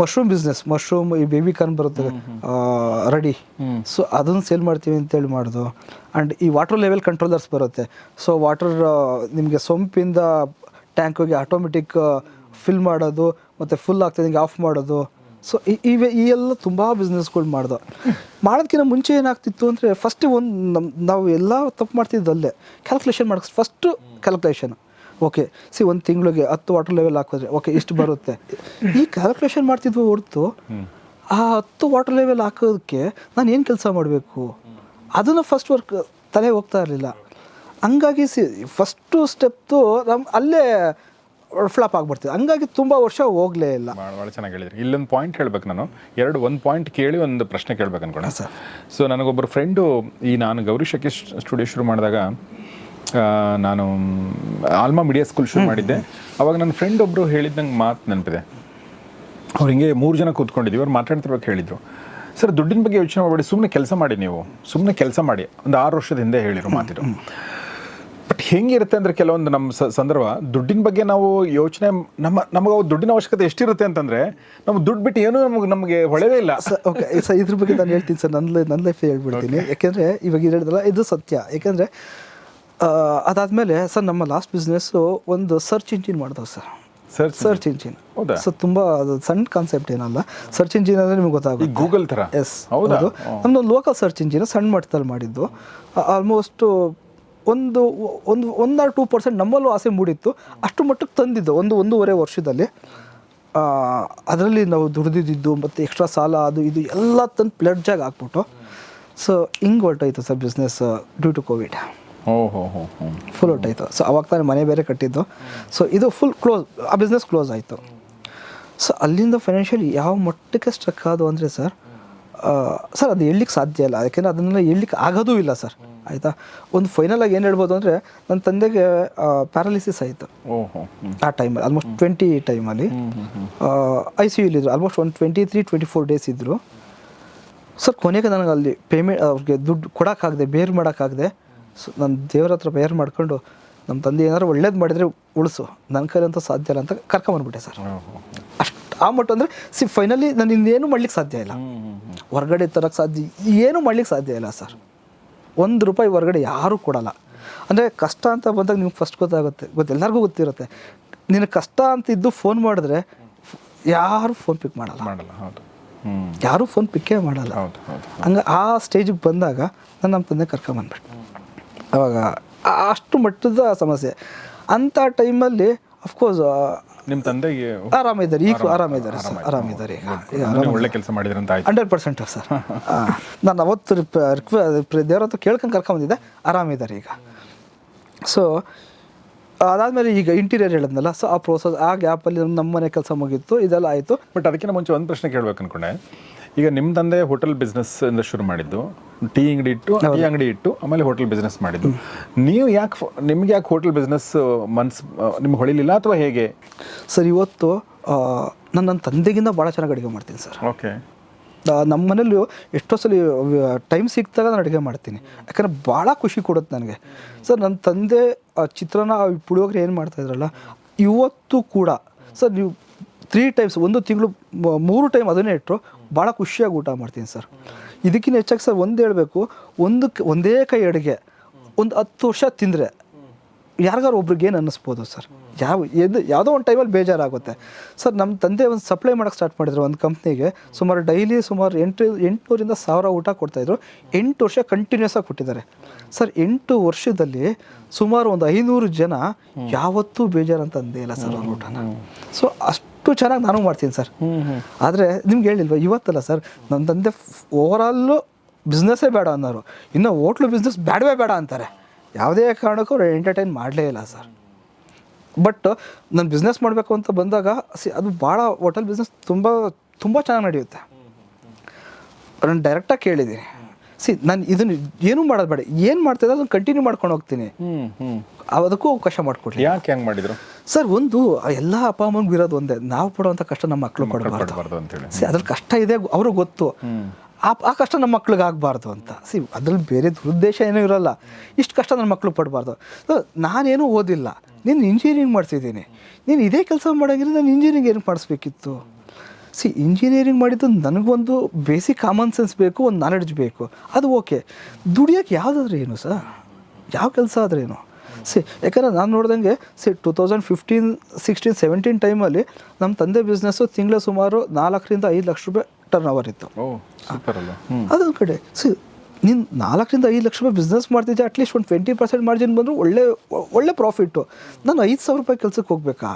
ಮಶ್ರೂಮ್ ಬಿಸ್ನೆಸ್ ಮಶ್ರೂಮ್ ಈ ಬೇಬಿ ಕಾರ್ನ್ ಬರುತ್ತೆ ರೆಡಿ ಸೊ ಅದನ್ನು ಸೇಲ್ ಮಾಡ್ತೀವಿ ಅಂತೇಳಿ ಮಾಡಿದ್ದು. ಆ್ಯಂಡ್ ಈ ವಾಟರ್ ಲೆವೆಲ್ ಕಂಟ್ರೋಲರ್ಸ್ ಬರುತ್ತೆ. ಸೊ ವಾಟರ್ ನಿಮಗೆ ಸೊಂಪಿಂದ ಟ್ಯಾಂಕಿಗೆ ಆಟೋಮೆಟಿಕ್ ಫಿಲ್ ಮಾಡೋದು ಮತ್ತು ಫುಲ್ ಆಗ್ತದೆ ಆಫ್ ಮಾಡೋದು. ಸೊ ಇವೆ ಈ ಎಲ್ಲ ತುಂಬ ಬಿಸ್ನೆಸ್ಗಳು ಮಾಡ್ದೆ. ಮಾಡೋದಕ್ಕಿಂತ ಮುಂಚೆ ಏನಾಗ್ತಿತ್ತು ಅಂದರೆ ಫಸ್ಟ್ ಒಂದು ನಮ್ಮ ನಾವು ಎಲ್ಲ ತಪ್ಪು ಮಾಡ್ತಿದ್ದಲ್ಲೇ ಕ್ಯಾಲ್ಕುಲೇಷನ್ ಮಾಡಿ ಫಸ್ಟು ಕ್ಯಾಲ್ಕುಲೇಷನ್ ಓಕೆ ಸಿ ಒಂದು ತಿಂಗಳಿಗೆ ಹತ್ತು ವಾಟರ್ ಲೆವೆಲ್ ಹಾಕಿದ್ರೆ ಓಕೆ ಇಷ್ಟು ಬರುತ್ತೆ. ಈ ಕ್ಯಾಲ್ಕುಲೇಷನ್ ಮಾಡ್ತಿದ್ವು ಹೊರತು ಆ ಹತ್ತು ವಾಟರ್ ಲೆವೆಲ್ ಹಾಕೋದಕ್ಕೆ ನಾನು ಏನು ಕೆಲಸ ಮಾಡಬೇಕು? ಅದನ್ನು ಫಸ್ಟ್ ವರ್ಕ್ ತಲೆ ಹೋಗ್ತಾ ಇರಲಿಲ್ಲ. ಹಂಗಾಗಿ ಸಿ ಫಸ್ಟು ಸ್ಟೆಪ್ತು ನಮ್ಮ ಅಲ್ಲೇ ಫ್ಲಾಪ್ ಆಗ್ಬಿಡ್ತಿದೆ. ಹಂಗಾಗಿ ತುಂಬ ವರ್ಷ ಹೋಗ್ಲೇ ಇಲ್ಲ. ಭಾಳ ಭಾಳ ಚೆನ್ನಾಗಿ ಹೇಳಿದ್ರಿ. ಇಲ್ಲೊಂದು ಪಾಯಿಂಟ್ ಹೇಳ್ಬೇಕು ನಾನು. ಎರಡು ಒಂದು ಪಾಯಿಂಟ್ ಕೇಳಿ ಒಂದು ಪ್ರಶ್ನೆ ಕೇಳ್ಬೇಕು ಅನ್ಕೊಂಡೆ. ಸರ್. ಸೊ ನನಗೊಬ್ಬರು ಫ್ರೆಂಡು ಈ ನಾನು ಗೌರಿ ಶಕಿ ಸ್ಟುಡಿಯೋ ಶುರು ಮಾಡಿದಾಗ ನಾನು ಆಲ್ಮಾ ಮೀಡಿಯಾ ಸ್ಕೂಲ್ ಶುರು ಮಾಡಿದ್ದೆ. ಅವಾಗ ನನ್ನ ಫ್ರೆಂಡ್ ಒಬ್ಬರು ಹೇಳಿದ್ದಂಗೆ ಮಾತು ನೆನಪಿದೆ. ಅವ್ರು ಹಿಂಗೆ ಮೂರು ಜನ ಕೂತ್ಕೊಂಡಿದ್ವಿ. ಅವ್ರು ಮಾತಾಡ್ತಿರ್ಬೇಕು ಹೇಳಿದ್ರು. ಸರ್ ದುಡ್ಡಿನ ಬಗ್ಗೆ ಯೋಚನೆ ಮಾಡಬೇಡಿ. ಸುಮ್ಮನೆ ಕೆಲಸ ಮಾಡಿ ನೀವು. ಸುಮ್ಮನೆ ಕೆಲಸ ಮಾಡಿ. ಒಂದು ಆರು ವರ್ಷದ ಹಿಂದೆ ಹೇಳಿರು ಮಾತಿದ್ರು ಬಟ್ ಹೆಂಗಿರುತ್ತೆ ಅಂದರೆ ಕೆಲವೊಂದು ನಮ್ಮ ಸ- ಸಂದರ್ಭ ದುಡ್ಡಿನ ಬಗ್ಗೆ ನಾವು ಯೋಚನೆ ನಮ್ಮ ನಮಗೆ ದುಡ್ಡಿನ ಅವಶ್ಯಕತೆ ಎಷ್ಟಿರುತ್ತೆ ಅಂತಂದರೆ ನಮ್ಮ ದುಡ್ಡು ಬಿಟ್ಟು ಏನೂ ನಮಗೆ ನಮಗೆ ಹೊಳೆದೇ ಇಲ್ಲ. ಸರ್ ಓಕೆ ಸರ್ ಇದ್ರ ಬಗ್ಗೆ ನಾನು ಹೇಳ್ತೀನಿ ಸರ್ ನನ್ನ ನನ್ನ ಲೈಫೇ ಹೇಳ್ಬಿಡ್ತೀನಿ. ಯಾಕೆಂದರೆ ಇವಾಗ ಇದು ಹೇಳಿದಲ್ಲ ಇದು ಸತ್ಯ. ಯಾಕೆಂದರೆ ಅದಾದಮೇಲೆ ಸರ್ ನಮ್ಮ ಲಾಸ್ಟ್ ಬಿಸ್ನೆಸ್ಸು ಒಂದು ಸರ್ಚ್ ಇಂಜಿನ್ ಮಾಡ್ದವು ಸರ್. ಸರ್ಚ್ ಸರ್ಚ್ ಇಂಜಿನ್ ಹೌದಾ? ಸೊ ತುಂಬ ಅದು ಸಣ್ಣ ಕಾನ್ಸೆಪ್ಟ್ ಏನಲ್ಲ. ಸರ್ಚ್ ಇಂಜಿನ್ ಅಂದರೆ ನಿಮ್ಗೆ ಗೊತ್ತಾಗುತ್ತೆ. ಗೂಗಲ್ ತರ ಎಸ್ ಹೌದಾ? ಹೌದು. ನಮ್ಮದು ಲೋಕಲ್ ಸರ್ಚ್ ಇಂಜಿನ್ ಸಣ್ಣ ಮಟ್ಟದಲ್ಲಿ ಮಾಡಿದ್ದು. ಆಲ್ಮೋಸ್ಟ್ ಒಂದು ಒಂದು ಒನ್ ಆರ್ ಟೂ ಪರ್ಸೆಂಟ್ ನಮ್ಮಲ್ಲೂ ಆಸೆ ಮೂಡಿತ್ತು. ಅಷ್ಟು ಮಟ್ಟಕ್ಕೆ ತಂದಿದ್ದು ಒಂದು ಒಂದೂವರೆ ವರ್ಷದಲ್ಲಿ. ಅದರಲ್ಲಿ ನಾವು ದುಡಿದಿದ್ದು ಮತ್ತು ಎಕ್ಸ್ಟ್ರಾ ಸಾಲ ಅದು ಇದು ಎಲ್ಲ ತಂದು ಪ್ಲಡ್ಜಾಗಿ ಹಾಕ್ಬಿಟ್ಟು. ಸೊ ಹಿಂಗೆ ಹೊರಟಾಯ್ತು sir business due to covid ಓ ಹೋ ಹೋ ಹೋ. ಫುಲ್ ಹೊರಟಾಯ್ತು ಸೊ ಅವಾಗ ತಾನೇ ಮನೆ ಬೇರೆ ಕಟ್ಟಿದ್ದು. ಸೊ ಇದು ಫುಲ್ ಕ್ಲೋಸ್ ಆ ಬಿಸ್ನೆಸ್ ಕ್ಲೋಸ್ ಆಯಿತು. ಸೊ ಅಲ್ಲಿಂದ ಫೈನಾನ್ಷಿಯಲಿ ಯಾವ ಮಟ್ಟಕ್ಕೆ ಸ್ಟ್ರಕ್ ಆದವು ಅಂದರೆ ಸರ್ ಸರ್ ಅದು ಹೇಳಲಿಕ್ಕೆ ಸಾಧ್ಯ ಇಲ್ಲ. ಯಾಕೆಂದರೆ ಅದನ್ನೆಲ್ಲ ಹೇಳಲಿಕ್ಕೆ ಆಗೋದೂ ಇಲ್ಲ ಸರ್. ಆಯಿತಾ? ಒಂದು ಫೈನಲಾಗಿ ಏನು ಹೇಳ್ಬೋದು ಅಂದರೆ ನನ್ನ ತಂದೆಗೆ ಪ್ಯಾರಾಲಿಸಿಸ್ ಆಯಿತು. ಆ ಟೈಮಲ್ಲಿ ಆಲ್ಮೋಸ್ಟ್ ಟ್ವೆಂಟಿ ಟೈಮಲ್ಲಿ ಐ ಸಿ ಯುಲಿದ್ರು ಆಲ್ಮೋಸ್ಟ್ ಒಂದು twenty three twenty four days ಇದ್ದರು ಸರ್ ಕೊನೆಗೆ ನನಗೆ ಅಲ್ಲಿ ಪೇಮೆಂಟ್ ಅವ್ರಿಗೆ ದುಡ್ಡು ಕೊಡೋಕ್ಕಾಗದೆ ಬೇರ್ ಮಾಡೋಕ್ಕಾಗದೆ ಸೊ ನನ್ನ ದೇವ್ರ ಹತ್ರ ಬೇರ್ ಮಾಡ್ಕೊಂಡು ನಮ್ಮ ತಂದೆ ಏನಾದ್ರು ಒಳ್ಳೇದು ಮಾಡಿದರೆ ಉಳಿಸು. ನನ್ನ ಕೈಲಂತೂ ಸಾಧ್ಯ ಇಲ್ಲ ಅಂತ ಕರ್ಕೊಂಬಂದ್ಬಿಟ್ಟೆ ಸರ್. ಅಷ್ಟು ಆ ಮಟ್ಟ ಅಂದರೆ ಸಿ ಫೈನಲಿ ನಾನು ಇನ್ನೇನು ಮಾಡ್ಲಿಕ್ಕೆ ಸಾಧ್ಯ ಇಲ್ಲ. ಹೊರಗಡೆ ತರಕ್ಕೆ ಸಾಧ್ಯ ಏನು ಮಾಡ್ಲಿಕ್ಕೆ ಸಾಧ್ಯ ಇಲ್ಲ ಸರ್. ಒಂದು ರೂಪಾಯಿ ಹೊರಗಡೆ ಯಾರೂ ಕೊಡಲ್ಲ. ಅಂದರೆ ಕಷ್ಟ ಅಂತ ಬಂದಾಗ ನಿಮ್ಗೆ ಫಸ್ಟ್ ಗೊತ್ತಾಗುತ್ತೆ. ಗೊತ್ತೆಲ್ಲರಿಗೂ ಗೊತ್ತಿರುತ್ತೆ. ನಿನಗೆ ಕಷ್ಟ ಅಂತ ಇದ್ದು ಫೋನ್ ಮಾಡಿದ್ರೆ ಯಾರು ಫೋನ್ ಪಿಕ್ ಮಾಡಲ್ಲ. ಮಾಡಲ್ಲ ಹೌದು. ಯಾರೂ ಫೋನ್ ಪಿಕ್ಕೇ ಮಾಡಲ್ಲ. ಹಂಗೆ ಆ ಸ್ಟೇಜಿಗೆ ಬಂದಾಗ ನಾನು ನಮ್ಮ ತಂದೆ ಕರ್ಕೊಂಬಂದ್ಬಿಟ್ಟು ಅವಾಗ ಅಷ್ಟು ಮಟ್ಟದ ಸಮಸ್ಯೆ. ಅಂಥ ಟೈಮಲ್ಲಿ ಅಫ್ಕೋರ್ಸ್ ನಿಮ್ಮ ತಂದೆಗೆ ಆರಾಮಿದ್ದಾರೆ. ಈಗ ಆರಾಮಿದ್ದಾರೆ ಸರ್. ಆರಾಮಿದ್ದಾರೆ. ಈಗ ಒಳ್ಳೆ ಕೆಲಸ ಮಾಡಿದ್ರಂತ ಆಯ್ತು. Hundred percent sir. ನಾನು ಅವತ್ತು ದೇವ್ರ ಹತ್ರ ಕೇಳ್ಕೊಂಡು ಕರ್ಕೊಂಬಂದಿದ್ದೆ. ಆರಾಮಿದ್ದಾರೆ ಈಗ. ಸೊ ಅದಾದಮೇಲೆ ಈಗ ಇಂಟೀರಿಯರ್ ಹೇಳಿದ್ನಲ್ಲ ಸೊ ಆ ಪ್ರೋಸೆಸ್ ಆ ಗ್ಯಾಪಲ್ಲಿ ನಮ್ಮ ಮನೆ ಕೆಲಸ ಮುಗೀತು ಇದೆಲ್ಲ ಆಯಿತು. ಬಟ್ ಅದಕ್ಕಿಂತ ಮುಂಚೆ ಒಂದು ಪ್ರಶ್ನೆ ಕೇಳ್ಬೇಕು ಅನ್ಕೊಂಡೆ. ಈಗ ನಿಮ್ಮ ತಂದೆ ಹೋಟೆಲ್ ಬಿಸ್ನೆಸ್ ಇಂದ ಶುರು ಮಾಡಿದ್ದು ಟೀ ಅಂಗಡಿ ಇಟ್ಟು ಟೀ ಅಂಗಡಿ ಇಟ್ಟು ಆಮೇಲೆ ಹೋಟೆಲ್ ಬಿಸ್ನೆಸ್ ಮಾಡಿದ್ದು. ನೀವು ಯಾಕೆ ನಿಮ್ಗೆ ಯಾಕೆ ಹೋಟೆಲ್ ಬಿಸ್ನೆಸ್ ಮನ್ಸು ನಿಮ್ಗೆ ಹೊಳಿಲಿಲ್ಲ ಅಥವಾ ಹೇಗೆ? ಸರ್ ಇವತ್ತು ನಾನು ನನ್ನ ತಂದೆಗಿಂತ ಭಾಳ ಚೆನ್ನಾಗಿ ಅಡುಗೆ ಮಾಡ್ತೀನಿ ಸರ್. ಓಕೆ. ನಮ್ಮ ಮನೇಲಿ ಎಷ್ಟೋ ಸಲ ಟೈಮ್ ಸಿಕ್ತಾಗ ನಾನು ಅಡುಗೆ ಮಾಡ್ತೀನಿ. ಯಾಕಂದರೆ ಭಾಳ ಖುಷಿ ಕೊಡುತ್ತೆ ನನಗೆ. ಸರ್ ನನ್ನ ತಂದೆ ಚಿತ್ರಾನ್ನ ಪುಳಿಯೋಗ್ರೆ ಪುಳಿಯೋಗರೆ ಏನು ಮಾಡ್ತಾಯಿದ್ರಲ್ಲ ಇವತ್ತು ಕೂಡ ಸರ್ ನೀವು ತ್ರೀ ಟೈಮ್ಸ್ ಒಂದು ತಿಂಗಳು ಮೂರು ಟೈಮ್ ಅದನ್ನೇ ಇಟ್ಟರು ಭಾಳ ಖುಷಿಯಾಗಿ ಊಟ ಮಾಡ್ತೀನಿ ಸರ್. ಇದಕ್ಕಿಂತ ಹೆಚ್ಚಾಗಿ ಸರ್ ಒಂದು ಹೇಳಬೇಕು ಒಂದು ಒಂದೇ ಕೈ ಅಡುಗೆ ಒಂದು ಹತ್ತು ವರ್ಷ ತಿಂದರೆ ಯಾರಿಗಾರು ಒಬ್ರಿಗೆ ಏನು ಅನ್ನಿಸ್ಬೋದು ಸರ್? ಯಾವ ಎದು ಯಾವುದೋ ಒಂದು ಟೈಮಲ್ಲಿ ಬೇಜಾರಾಗುತ್ತೆ. ಸರ್ ನಮ್ಮ ತಂದೆ ಒಂದು ಸಪ್ಲೈ ಮಾಡೋಕ್ಕೆ ಸ್ಟಾರ್ಟ್ ಮಾಡಿದ್ರು ಒಂದು ಕಂಪ್ನಿಗೆ ಸುಮಾರು ಡೈಲಿ ಸುಮಾರು ಎಂಟು ಎಂಟುನೂರಿಂದ ಸಾವಿರ ಊಟ ಕೊಡ್ತಾಯಿದ್ರು. ಎಂಟು ವರ್ಷ ಕಂಟಿನ್ಯೂಸ್ ಆಗಿ ಕೊಟ್ಟಿದ್ದಾರೆ. ಸರ್ ಎಂಟು ವರ್ಷದಲ್ಲಿ ಸುಮಾರು ಒಂದು ಐನೂರು ಜನ ಯಾವತ್ತೂ ಬೇಜಾರು ಅಂತ ಅಂದೇ ಇಲ್ಲ ಸರ್ ಅವ್ರ ಊಟನ. ಸೊ ಅಷ್ಟು ಚೆನ್ನಾಗಿ ನಾನು ಮಾಡ್ತೀನಿ ಸರ್. ಆದರೆ ನಿಮ್ಗೆ ಹೇಳಿಲ್ವ ಇವತ್ತಲ್ಲ ಸರ್ ನನ್ನ ತಂದೆ ಓವರಾಲು ಬಿಸ್ನೆಸ್ಸೇ ಬೇಡ ಅನ್ನೋರು. ಇನ್ನು ಹೋಟ್ಲು ಬಿಸ್ನೆಸ್ ಬೇಡವೇ ಬೇಡ ಅಂತಾರೆ. ಯಾವುದೇ ಕಾರಣಕ್ಕೂ ಅವ್ರು ಎಂಟರ್ಟೈನ್ ಮಾಡಲೇ ಇಲ್ಲ ಸರ್. ಬಟ್ ನಾನು ಬಿಸ್ನೆಸ್ ಮಾಡಬೇಕು ಅಂತ ಬಂದಾಗ ಸಿ ಅದು ಭಾಳ ಹೋಟೆಲ್ ಬಿಸ್ನೆಸ್ ತುಂಬ ತುಂಬ ಚೆನ್ನಾಗಿ ನಡೆಯುತ್ತೆ. ನಾನು ಡೈರೆಕ್ಟಾಗಿ ಕೇಳಿದ್ದೀನಿ ಸಿ ನಾನು ಇದನ್ನು ಏನೂ ಮಾಡೋದು ಬೇಡ. ಏನು ಮಾಡ್ತಿದ್ದೆ ಅದನ್ನು ಕಂಟಿನ್ಯೂ ಮಾಡ್ಕೊಂಡು ಹೋಗ್ತೀನಿ. ಅದಕ್ಕೂ ಅವಕಾಶ ಮಾಡಿಕೊಡ್ಲಿ ಯಾಕೆ ಹೆಂಗೆ ಮಾಡಿದ್ರು? ಸರ್ ಒಂದು ಎಲ್ಲ ಅಪ್ಪ ಅಮ್ಮನಿಗೆ ಇರೋದು ಒಂದೇ. ನಾವು ಪಡುವಂಥ ಕಷ್ಟ ನಮ್ಮ ಮಕ್ಕಳು ಕೊಡಬಾರ್ದು. ಪಡಬಾರ್ದು ಅಂತೇಳಿ. ಸಿ ಅದ್ರಲ್ಲಿ ಕಷ್ಟ ಇದೆ ಅವ್ರಿಗೆ ಗೊತ್ತು. ಆ ಆ ಕಷ್ಟ ನಮ್ಮ ಮಕ್ಳಿಗೆ ಆಗಬಾರ್ದು ಅಂತ. ಸಿ ಅದ್ರಲ್ಲಿ ಬೇರೆ ದುರುದ್ದೇಶ ಏನೂ ಇರೋಲ್ಲ. ಇಷ್ಟು ಕಷ್ಟ ನನ್ನ ಮಕ್ಕಳು ಪಡಬಾರ್ದು ಸೊ ನಾನೇನೂ ಓದಿಲ್ಲ. ನೀನು ಇಂಜಿನಿಯರಿಂಗ್ ಮಾಡಿಸಿದ್ದೀನಿ. ನೀನು ಇದೇ ಕೆಲಸ ಮಾಡೋಂಗಿದ್ರೆ ನಾನು ಇಂಜಿನಿಯರಿಂಗ್ ಏನು ಮಾಡಿಸ್ಬೇಕಿತ್ತು? ಸಿ ಇಂಜಿನಿಯರಿಂಗ್ ಮಾಡಿದ್ದು ನನಗೊಂದು ಬೇಸಿಕ್ ಕಾಮನ್ ಸೆನ್ಸ್ ಬೇಕು ಒಂದು ನಾಲೆಡ್ಜ್ ಬೇಕು. ಅದು ಓಕೆ. ದುಡಿಯೋಕೆ ಯಾವುದಾದ್ರೂ ಏನು ಸರ್? ಯಾವ ಕೆಲಸ ಆದ್ರೇನು? ಸಿ ಯಾಕಂದರೆ ನಾನು ನೋಡ್ದಂಗೆ see two thousand fifteen sixteen seventeen ಟೈಮಲ್ಲಿ ನಮ್ಮ ತಂದೆ ಬಿಸ್ನೆಸ್ಸು ತಿಂಗಳ ಸುಮಾರು ನಾಲ್ಕರಿಂದ ಐದು ಲಕ್ಷ ರೂಪಾಯಿ ಟರ್ನ್ ಓವರ್ ಇತ್ತು. ಅದೊಂದು ಕಡೆ ಸಿ ನೀನು ನಾಲ್ಕರಿಂದ ಐದು ಲಕ್ಷ ರೂಪಾಯಿ ಬಿಸ್ನೆಸ್ ಮಾಡ್ತಿದ್ದೆ ಅಟ್ಲೀಸ್ಟ್ ಒಂದು ಟ್ವೆಂಟಿ ಪರ್ಸೆಂಟ್ ಮಾರ್ಜಿನ್ ಬಂದರೂ ಒಳ್ಳೆ ಒಳ್ಳೆ ಪ್ರಾಫಿಟ್ಟು ನಾನು ಐದು ಸಾವಿರ ರೂಪಾಯಿ ಕೆಲ್ಸಕ್ಕೆ ಹೋಗ್ಬೇಕಾ?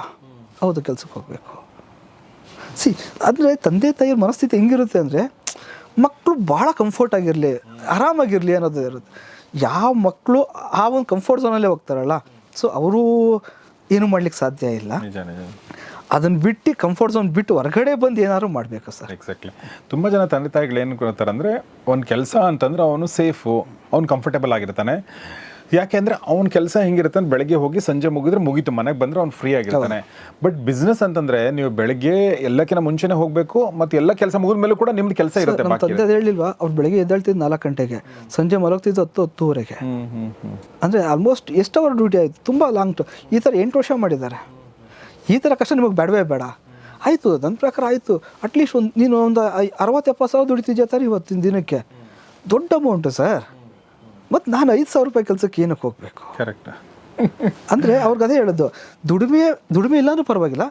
ಹೌದು ಕೆಲ್ಸಕ್ಕೆ ಹೋಗಬೇಕು. ಸಿ ಅಂದರೆ ತಂದೆ ತಾಯಿಯ ಮನಸ್ಥಿತಿ ಹೆಂಗಿರುತ್ತೆ ಅಂದರೆ ಮಕ್ಕಳು ಭಾಳ ಕಂಫರ್ಟ್ ಆಗಿರಲಿ ಆರಾಮಾಗಿರಲಿ ಅನ್ನೋದು ಇರುತ್ತೆ. ಯಾವ ಮಕ್ಕಳು ಆ ಒಂದು ಕಂಫರ್ಟ್ ಝೋನಲ್ಲೇ ಹೋಗ್ತಾರಲ್ಲ? ಸೊ ಅವರು ಏನು ಮಾಡ್ಲಿಕ್ಕೆ ಸಾಧ್ಯ ಇಲ್ಲ. ಅದನ್ನು ಬಿಟ್ಟು ಕಂಫರ್ಟ್ ಝೋನ್ ಬಿಟ್ಟು ಹೊರಗಡೆ ಬಂದು ಏನಾದ್ರು ಮಾಡಬೇಕು ಸರ್? ಎಕ್ಸಾಕ್ಟ್ಲಿ ತುಂಬ ಜನ ತಂದೆ ತಾಯಿಗಳು ಏನು ಕೊಡ್ತಾರೆ ಅಂದರೆ ಒಂದು ಕೆಲಸ ಅಂತಂದ್ರೆ ಅವನು ಸೇಫು ಅವ್ನು ಕಂಫರ್ಟೇಬಲ್ ಆಗಿರ್ತಾನೆ. ಯಾಕೆಂದ್ರೆ ಅವ್ನ ಕೆಲಸ ಹೆಂಗಿರುತ್ತೆ ಅಂದ್ರೆ ಬೆಳಗ್ಗೆ ಹೋಗಿ ಸಂಜೆ ಮುಗಿದ್ರೆ ಮುಗೀತು. ಮನೆಗೆ ಬಂದ್ರೆ ಅವ್ನು ಫ್ರೀ ಆಗಿರ್ತಾನೆ. ಬಟ್ ಬಿಸ್ನೆಸ್ ಅಂತಂದ್ರೆ ನೀವು ಬೆಳಗ್ಗೆ ಎಲ್ಲಕ್ಕಿಂತ ಮುಂಚೆನೆ ಹೋಗ್ಬೇಕು ಮತ್ತೆ ಎಲ್ಲ ಕೆಲಸ ಮುಗಿದ ಮೇಲೂ ಕೂಡ ನಿಮ್ದು ಕೆಲಸ ಇರುತ್ತೆ ತಂದೆ ಹೇಳಿಲ್ವಾ? ಅವ್ರು ಬೆಳಗ್ಗೆ ಎದ್ದೇಳ್ತಿದ್ದು ನಾಲ್ಕು ಗಂಟೆಗೆ. ಸಂಜೆ ಮಲಗ್ತಿದ್ದು ಹತ್ತು ಹತ್ತುವರೆಗೆ. ಅಂದರೆ ಆಲ್ಮೋಸ್ಟ್ ಎಷ್ಟು ಅವರ್ ಡ್ಯೂಟಿ ಆಯಿತು. ತುಂಬ ಲಾಂಗ್ ಟು ಈ ಥರ ಎಂಟು ವರ್ಷ ಮಾಡಿದ್ದಾರೆ. ಈ ಥರ ಕಷ್ಟ ನಿಮಗೆ ಬೇಡವೇ ಬೇಡ. ಆಯಿತು ನನ್ನ ಪ್ರಕಾರ ಆಯಿತು. ಅಟ್ಲೀಸ್ಟ್ ಒಂದು ನೀನು ಒಂದು ಅರವತ್ತು ಎಪ್ಪತ್ತು ಸಾವಿರ ದುಡಿತಿದ್ಯಾ ಸರ್ ಇವತ್ತಿನ ದಿನಕ್ಕೆ? ದೊಡ್ಡ ಅಮೌಂಟು ಸರ್. ಮತ್ತು ನಾನು ಐದು ಸಾವಿರ ರೂಪಾಯಿ ಕೆಲಸಕ್ಕೆ ಏನಕ್ಕೆ ಹೋಗಬೇಕು? ಕರೆಕ್ಟ್ ಅಂದರೆ ಅವ್ರಿಗೆ ಅದೇ ಹೇಳೋದು ದುಡಿಮೆ ದುಡಿಮೆ ಇಲ್ಲಾಂದ್ರೂ ಪರವಾಗಿಲ್ಲ